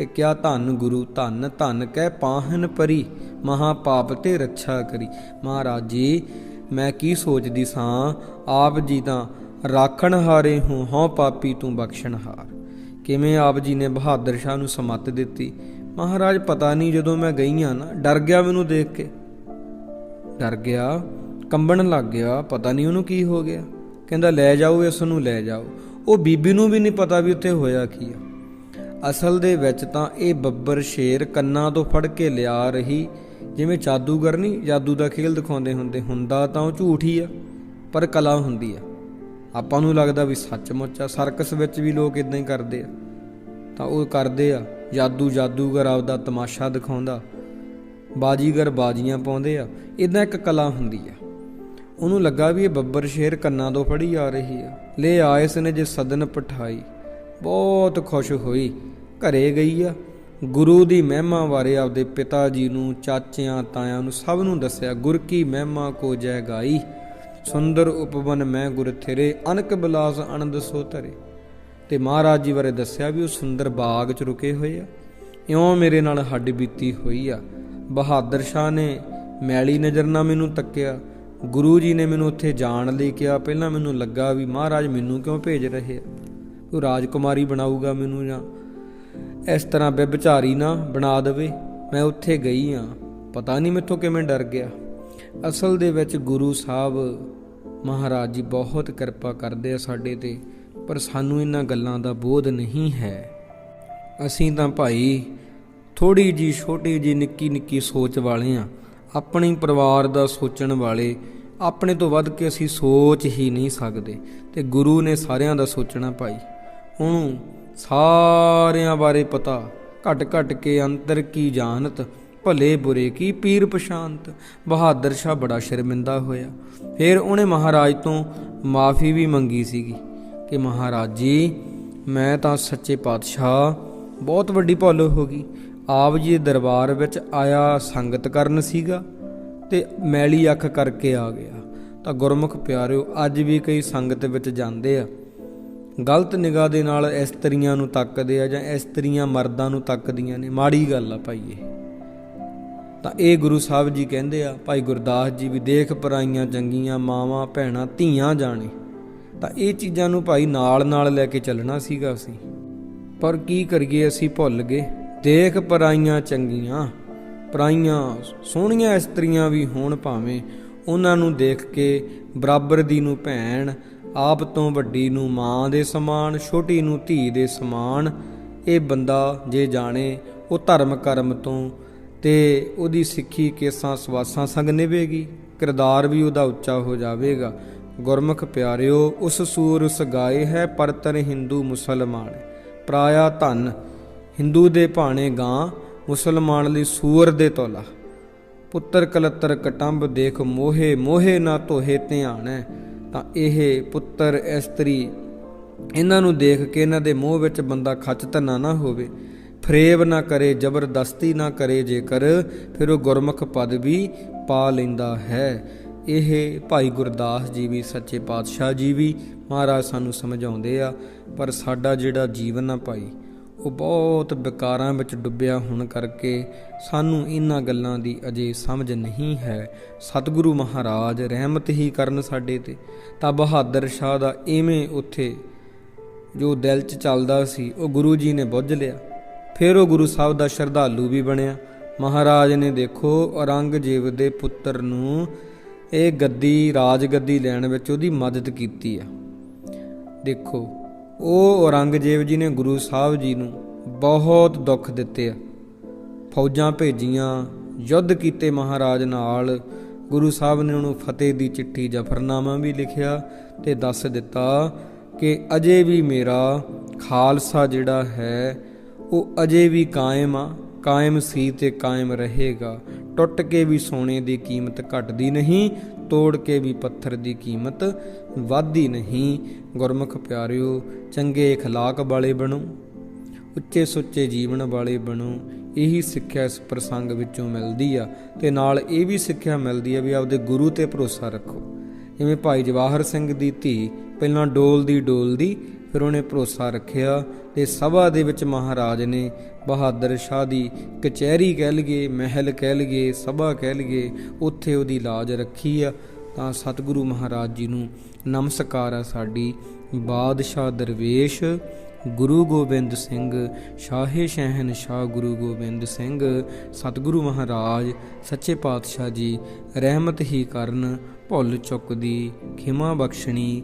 ਇਹ ਕਿਆ ਧੰਨ ਗੁਰੂ, ਧੰਨ ਧੰਨ ਕਹਿ ਪਾਹਨ ਪਰੀ, ਮਹਾ ਪਾਪ ਤੇ ਰੱਛਾ ਕਰੀ। ਮਹਾਰਾਜ ਜੀ, ਮੈਂ ਕੀ ਸੋਚਦੀ ਸਾਂ, ਆਪ ਜੀ ਤਾਂ ਰਾਖਣ ਹਾਰੇ ਹੂੰ, ਹਉ ਪਾਪੀ ਤੂੰ ਬਖਸ਼ਣ ਹਾਰ। ਕਿਵੇਂ ਆਪ ਜੀ ਨੇ ਬਹਾਦਰ ਸ਼ਾਹ ਨੂੰ ਸਮੱਤ ਦਿੱਤੀ? ਮਹਾਰਾਜ ਪਤਾ ਨਹੀਂ ਜਦੋਂ ਮੈਂ ਗਈ ਆ ਨਾ, ਡਰ ਗਿਆ ਮੈਨੂੰ ਦੇਖ ਕੇ। ਡਰ ਗਿਆ, ਕੰਬਣ ਲੱਗ ਗਿਆ, ਪਤਾ ਨਹੀਂ ਉਹਨੂੰ ਕੀ ਹੋ ਗਿਆ। ਕਹਿੰਦਾ, ਲੈ ਜਾਓ, ਇਸ ਨੂੰ ਲੈ ਜਾਓ। ਉਹ ਬੀਬੀ ਨੂੰ ਵੀ ਨਹੀਂ ਪਤਾ ਵੀ ਉੱਥੇ ਹੋਇਆ ਕੀ ਆ। ਅਸਲ ਦੇ ਵਿੱਚ ਤਾਂ ਇਹ ਬੱਬਰ ਸ਼ੇਰ ਕੰਨਾਂ ਤੋਂ ਫੜ ਕੇ ਲਿਆ ਰਹੀ, ਜਿਵੇਂ ਜਾਦੂਗਰ ਨਹੀਂ, ਜਾਦੂ ਦਾ ਖੇਲ ਦਿਖਾਉਂਦੇ ਹੁੰਦੇ। ਹੁੰਦਾ ਤਾਂ ਉਹ ਝੂਠ ਹੀ ਆ, ਪਰ ਕਲਾ ਹੁੰਦੀ ਆ। ਆਪਾਂ ਨੂੰ ਲੱਗਦਾ ਵੀ ਸੱਚਮੁੱਚ ਆ, ਸਰਕਸ ਵਿੱਚ ਵੀ ਲੋਕ ਇਦਾਂ ਹੀ ਕਰਦੇ ਆ। ਤਾਂ ਉਹ ਕਰਦੇ ਆ, ਜਾਦੂ ਜਾਦੂਗਰ ਆਪਦਾ ਤਮਾਸ਼ਾ ਦਿਖਾਉਂਦਾ। ਬਾਜੀਗਰ ਬਾਜੀਆਂ ਪਾਉਂਦੇ ਆ। ਇਦਾਂ ਇੱਕ ਕਲਾ ਹੁੰਦੀ ਆ। ਉਹਨੂੰ ਲੱਗਾ ਵੀ ਇਹ ਬੱਬਰ ਸ਼ੇਰ ਕੰਨਾਂ ਤੋਂ ਫੜੀ ਆ ਰਹੀ ਆ। ਲੈ ਆਇਸ ਨੇ ਜੇ ਸਦਨ ਪਠਾਈ। ਬਹੁਤ ਖੁਸ਼ ਹੋਈ। ਘਰੇ ਗਈ ਆ। ਗੁਰੂ ਦੀ ਮਹਿਮਾ ਬਾਰੇ ਆਪਦੇ ਪਿਤਾ ਜੀ ਨੂੰ, ਚਾਚਿਆਂ, ਤਾਇਆਂ ਨੂੰ ਸਭ ਨੂੰ ਦੱਸਿਆ, ਗੁਰ ਕੀ ਮਹਿਮਾ ਕੋ ਜੈ ਗਾਈ? ਸੁੰਦਰ ਉਪਵਨ ਮੈਂ ਗੁਰ ਥੇਰੇ, ਅਨਕ ਬਿਲਾਸ ਆਨੰਦ ਸੋ ਧਰੇ। ਤੇ ਮਹਾਰਾਜ ਜੀ ਬਾਰੇ ਦੱਸਿਆ ਵੀ ਉਹ ਸੁੰਦਰ ਬਾਗ 'ਚ ਰੁਕੇ ਹੋਏ ਆ। ਇਉਂ ਮੇਰੇ ਨਾਲ ਹੱਡ ਬੀਤੀ ਹੋਈ ਆ। ਬਹਾਦਰ ਸ਼ਾਹ ਨੇ ਮੈਲੀ ਨਜ਼ਰ ਨਾਲ ਮੈਨੂੰ ਤੱਕਿਆ। ਗੁਰੂ ਜੀ ਨੇ ਮੈਨੂੰ ਉੱਥੇ ਜਾਣ ਲਈ ਕਿਹਾ। ਪਹਿਲਾਂ ਮੈਨੂੰ ਲੱਗਾ ਵੀ ਮਹਾਰਾਜ ਮੈਨੂੰ ਕਿਉਂ ਭੇਜ ਰਹੇ ਆ? ਉਹ ਰਾਜਕੁਮਾਰੀ ਬਣਾਊਗਾ ਮੈਨੂੰ ਜਾਂ ਇਸ ਤਰ੍ਹਾਂ ਵਿਭਚਾਰੀ ਨਾ ਬਣਾ ਦੇਵੇ? ਮੈਂ ਉੱਥੇ ਗਈ ਆ। ਪਤਾ ਨਹੀਂ ਮੈਥੋਂ ਕਿਵੇਂ ਡਰ ਗਿਆ। ਅਸਲ ਦੇ ਵਿੱਚ ਗੁਰੂ ਸਾਹਿਬ ਮਹਾਰਾਜ ਜੀ ਬਹੁਤ ਕਿਰਪਾ ਕਰਦੇ ਆ ਸਾਡੇ ਤੇ, ਪਰ ਸਾਨੂੰ ਇਹਨਾਂ ਗੱਲਾਂ ਦਾ ਬੋਧ ਨਹੀਂ ਹੈ। ਅਸੀਂ ਤਾਂ ਭਾਈ ਥੋੜੀ ਜੀ ਛੋਟੀ ਜੀ ਨਿੱਕੀ ਨਿੱਕੀ ਸੋਚ ਵਾਲੇ ਆ ਆਪਣੀ ਪਰਿਵਾਰ ਦਾ ਸੋਚਣ ਵਾਲੇ, ਆਪਣੇ ਤੋਂ ਵੱਧ ਕੇ ਅਸੀਂ ਸੋਚ ਹੀ ਨਹੀਂ ਸਕਦੇ ਤੇ ਗੁਰੂ ਨੇ ਸਾਰਿਆਂ ਦਾ ਸੋਚਣਾ ਭਾਈ। ਉਹਨੂੰ ਸਾਰਿਆਂ ਬਾਰੇ ਪਤਾ, ਘਟ ਘਟ ਕੇ ਅੰਤਰ ਕੀ ਜਾਣਤ, ਭਲੇ ਬੁਰੇ ਕੀ ਪੀਰ ਪਛਾਨਤ ਬਹਾਦਰ ਸ਼ਾਹ ਬੜਾ ਸ਼ਰਮਿੰਦਾ ਹੋਇਆ। ਫਿਰ ਉਹਨੇ ਮਹਾਰਾਜ ਤੋਂ ਮਾਫੀ ਵੀ ਮੰਗੀ ਸੀਗੀ ਕਿ ਮਹਾਰਾਜ ਜੀ, ਮੈਂ ਤਾਂ ਸੱਚੇ ਪਾਤਸ਼ਾਹ ਬਹੁਤ ਵੱਡੀ ਭੁੱਲ ਹੋ ਗਈ। ਆਪ ਜੀ ਦਰਬਾਰ ਵਿੱਚ ਆਇਆ ਸੰਗਤ ਕਰਨ ਸੀਗਾ ਤੇ ਮੈਲੀ ਅੱਖ ਕਰਕੇ ਆ ਗਿਆ। ਤਾਂ ਗੁਰਮੁਖ ਪਿਆਰਿਓ, ਅੱਜ ਵੀ ਕਈ ਸੰਗਤ ਵਿੱਚ ਜਾਂਦੇ ਆ। ਗਲਤ ਨਿਗਾਹ ਦੇ ਨਾਲ ਇਸਤਰੀਆਂ ਨੂੰ ਤੱਕਦੇ ਆ ਜਾਂ ਇਸਤਰੀਆਂ ਮਰਦਾਂ ਨੂੰ ਤੱਕਦੀਆਂ ਨੇ। ਮਾੜੀ ਗੱਲ ਆ ਭਾਈ ਇਹ। ਤਾਂ ਇਹ ਗੁਰੂ ਸਾਹਿਬ ਜੀ ਕਹਿੰਦੇ ਆ, ਭਾਈ ਗੁਰਦਾਸ ਜੀ ਵੀ ਦੇਖ ਪਰਾਈਆਂ ਚੰਗੀਆਂ, ਮਾਵਾਂ, ਭੈਣਾਂ, ਧੀਆਂ ਜਾਣੇ। ਤਾਂ ਇਹ ਚੀਜ਼ਾਂ ਨੂੰ ਭਾਈ ਨਾਲ ਨਾਲ ਲੈ ਕੇ ਚੱਲਣਾ ਸੀਗਾ ਅਸੀਂ। ਪਰ ਕੀ ਕਰੀਏ, ਅਸੀਂ ਭੁੱਲ ਗਏ। ਦੇਖ ਪਰਾਈਆਂ ਚੰਗੀਆਂ, ਪਰਾਈਆਂ ਸੋਹਣੀਆਂ ਇਸਤਰੀਆਂ ਵੀ ਹੋਣ ਭਾਵੇਂ ਉਹਨਾਂ ਨੂੰ ਦੇਖ ਕੇ ਬਰਾਬਰ ਦੀ ਨੂੰ ਭੈਣ, ਆਪ ਤੋਂ ਵੱਡੀ ਨੂੰ ਮਾਂ ਦੇ ਸਮਾਨ, ਛੋਟੀ ਨੂੰ ਧੀ ਦੇ ਸਮਾਨ, ਇਹ ਬੰਦਾ ਜੇ ਜਾਣੇ ਉਹ ਧਰਮ ਕਰਮ ਤੋਂ ਤੇ ਉਹਦੀ ਸਿੱਖੀ ਕੇਸਾਂ ਸਵਾਸਾਂ ਸੰਗ ਨਿਭੇਗੀ, ਕਿਰਦਾਰ ਵੀ ਉਹਦਾ ਉੱਚਾ ਹੋ ਜਾਵੇਗਾ। ਗੁਰਮੁਖ ਪਿਆਰਿਓ, ਉਸ ਸੂਰ ਉਸ ਗਾਏ ਹੈ, ਪਰਤਨ ਹਿੰਦੂ ਮੁਸਲਮਾਨ, ਪ੍ਰਾਇਆ ਧਨ ਹਿੰਦੂ ਦੇ ਭਾਣੇ ਗਾਂ, ਮੁਸਲਮਾਨ ਲਈ ਸੂਰ ਦੇ ਤੋਲਾ। ਪੁੱਤਰ ਕਲਤਰ ਕਟੰਬ ਦੇਖ ਮੋਹੇ ਮੋਹੇ ਨਾ ਧੋਹੇ ਧਿਆਣੈ ਤਾਂ ਇਹ ਪੁੱਤਰ, ਇਸਤਰੀ, ਇਹਨਾਂ ਨੂੰ ਦੇਖ ਕੇ ਇਹਨਾਂ ਦੇ ਮੋਹ ਵਿੱਚ ਬੰਦਾ ਖੱਚ ਨਾ ਨਾ ਹੋਵੇ। ਫਰੇਬ ਨਾ ਕਰੇ, ਜ਼ਬਰਦਸਤੀ ਨਾ ਕਰੇ ਜੇਕਰ, ਫਿਰ ਉਹ ਗੁਰਮੁਖ ਪਦ ਵੀ ਪਾ ਲੈਂਦਾ ਹੈ। ਇਹ ਭਾਈ ਗੁਰਦਾਸ ਜੀ ਵੀ ਸੱਚੇ ਪਾਤਸ਼ਾਹ ਜੀ ਵੀ ਮਹਾਰਾਜ ਸਾਨੂੰ ਸਮਝਾਉਂਦੇ ਆ, ਪਰ ਸਾਡਾ ਜਿਹੜਾ ਜੀਵਨ ਆ ਭਾਈ ਉਹ ਬਹੁਤ ਵਿਕਾਰਾਂ ਵਿੱਚ ਡੁੱਬਿਆ ਹੋਣ ਕਰਕੇ ਸਾਨੂੰ ਇਹਨਾਂ ਗੱਲਾਂ ਦੀ ਅਜੇ ਸਮਝ ਨਹੀਂ ਹੈ। ਸਤਿਗੁਰੂ ਮਹਾਰਾਜ ਰਹਿਮਤ ਹੀ ਕਰਨ ਸਾਡੇ ਤੇ। ਤਾਂ ਬਹਾਦਰ ਸ਼ਾਹ ਦਾ ਐਵੇਂ ਉੱਥੇ ਜੋ ਦਿਲ 'ਚ ਚੱਲਦਾ ਸੀ, ਉਹ ਗੁਰੂ ਜੀ ਨੇ ਬੁੱਝ ਲਿਆ। ਫਿਰ ਉਹ ਗੁਰੂ ਸਾਹਿਬ ਦਾ ਸ਼ਰਧਾਲੂ ਵੀ ਬਣਿਆ। ਮਹਾਰਾਜ ਨੇ ਦੇਖੋ, ਔਰੰਗਜ਼ੇਬ ਦੇ ਪੁੱਤਰ ਨੂੰ ਇਹ ਗੱਦੀ ਰਾਜ ਗੱਦੀ ਲੈਣ ਵਿੱਚ ਉਹਦੀ ਮਦਦ ਕੀਤੀ ਆ। ਦੇਖੋ ਉਹ ਔਰੰਗਜ਼ੇਬ ਜੀ ਨੇ ਗੁਰੂ ਸਾਹਿਬ ਜੀ ਨੂੰ ਬਹੁਤ ਦੁੱਖ ਦਿੱਤੇ ਆ। ਫੌਜਾਂ ਭੇਜੀਆਂ, ਯੁੱਧ ਕੀਤੇ ਮਹਾਰਾਜ ਨਾਲ। ਗੁਰੂ ਸਾਹਿਬ ਨੇ ਉਹਨੂੰ ਫਤਿਹ ਦੀ ਚਿੱਠੀ ਜਫਰਨਾਮਾ ਵੀ ਲਿਖਿਆ ਤੇ ਦੱਸ ਦਿੱਤਾ ਕਿ ਅਜੇ ਵੀ ਮੇਰਾ ਖਾਲਸਾ ਜਿਹੜਾ ਹੈ, ਉਹ ਅਜੇ ਵੀ ਕਾਇਮ ਆ, ਕਾਇਮ ਸੀ ਤੇ ਕਾਇਮ ਰਹੇਗਾ। ਟੁੱਟ ਕੇ ਵੀ ਸੋਨੇ ਦੀ ਕੀਮਤ ਘਟਦੀ ਨਹੀਂ, ਤੋੜ ਕੇ ਵੀ ਪੱਥਰ ਦੀ ਕੀਮਤ ਵੱਧਦੀ ਨਹੀਂ ਗੁਰਮੁਖ ਪਿਆਰਿਓ ਚੰਗੇ اخلاق ਵਾਲੇ ਬਣੋ ਉੱਚੇ ਸੁੱਚੇ ਜੀਵਨ ਵਾਲੇ ਬਣੋ ਇਹੀ ਸਿੱਖਿਆ ਇਸ ਪ੍ਰਸੰਗ ਵਿੱਚੋਂ ਮਿਲਦੀ ਆ ਤੇ ਨਾਲ ਇਹ ਵੀ ਸਿੱਖਿਆ ਮਿਲਦੀ ਆ ਵੀ ਆਪਦੇ ਗੁਰੂ ਤੇ ਭਰੋਸਾ ਰੱਖੋ ਜਿਵੇਂ ਭਾਈ ਜਵਾਹਰ ਸਿੰਘ ਦੀ ਧੀ ਪਹਿਲਾਂ ਡੋਲਦੀ ਡੋਲਦੀ ਫਿਰ ਉਹਨੇ ਭਰੋਸਾ ਰੱਖਿਆ ਤੇ ਸਭਾ ਦੇ ਵਿੱਚ ਮਹਾਰਾਜ ਨੇ ਬਹਾਦਰ ਸ਼ਾਹ ਦੀ ਕਚਹਿਰੀ ਕਹਿ ਲਈਏ ਮਹਿਲ ਕਹਿ ਲਈਏ ਸਭਾ ਕਹਿ ਲਈਏ ਉੱਥੇ ਉਹਦੀ ਲਾਜ ਰੱਖੀ ਆ ਤਾਂ ਸਤਿਗੁਰੂ ਮਹਾਰਾਜ ਜੀ ਨੂੰ ਨਮਸਕਾਰ ਆ ਸਾਡੀ ਬਾਦਸ਼ਾਹ ਦਰਵੇਸ਼, ਗੁਰੂ ਗੋਬਿੰਦ ਸਿੰਘ, ਸ਼ਾਹੇ ਸ਼ਹਿਨਸ਼ਾਹ ਗੁਰੂ ਗੋਬਿੰਦ ਸਿੰਘ, ਸਤਿਗੁਰੂ ਮਹਾਰਾਜ, ਸੱਚੇ ਪਾਤਸ਼ਾਹ ਜੀ, ਰਹਿਮਤ ਹੀ ਕਰਨ, ਭੁੱਲ ਚੁੱਕ ਦੀ ਖਿਮਾ ਬਖਸ਼ਣੀ,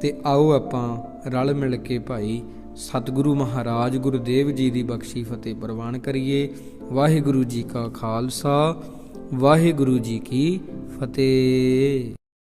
ਤੇ ਆਓ ਆਪਾਂ ਰਲ ਮਿਲ ਕੇ ਭਾਈ ਸਤਿਗੁਰੂ ਮਹਾਰਾਜ ਗੁਰਦੇਵ ਜੀ ਦੀ ਬਖਸ਼ੀ ਫਤਿਹ ਪ੍ਰਵਾਨ ਕਰੀਏ। ਵਾਹਿਗੁਰੂ ਜੀ ਕਾ ਖਾਲਸਾ, ਵਾਹਿਗੁਰੂ ਜੀ ਕੀ ਫਤਿਹ।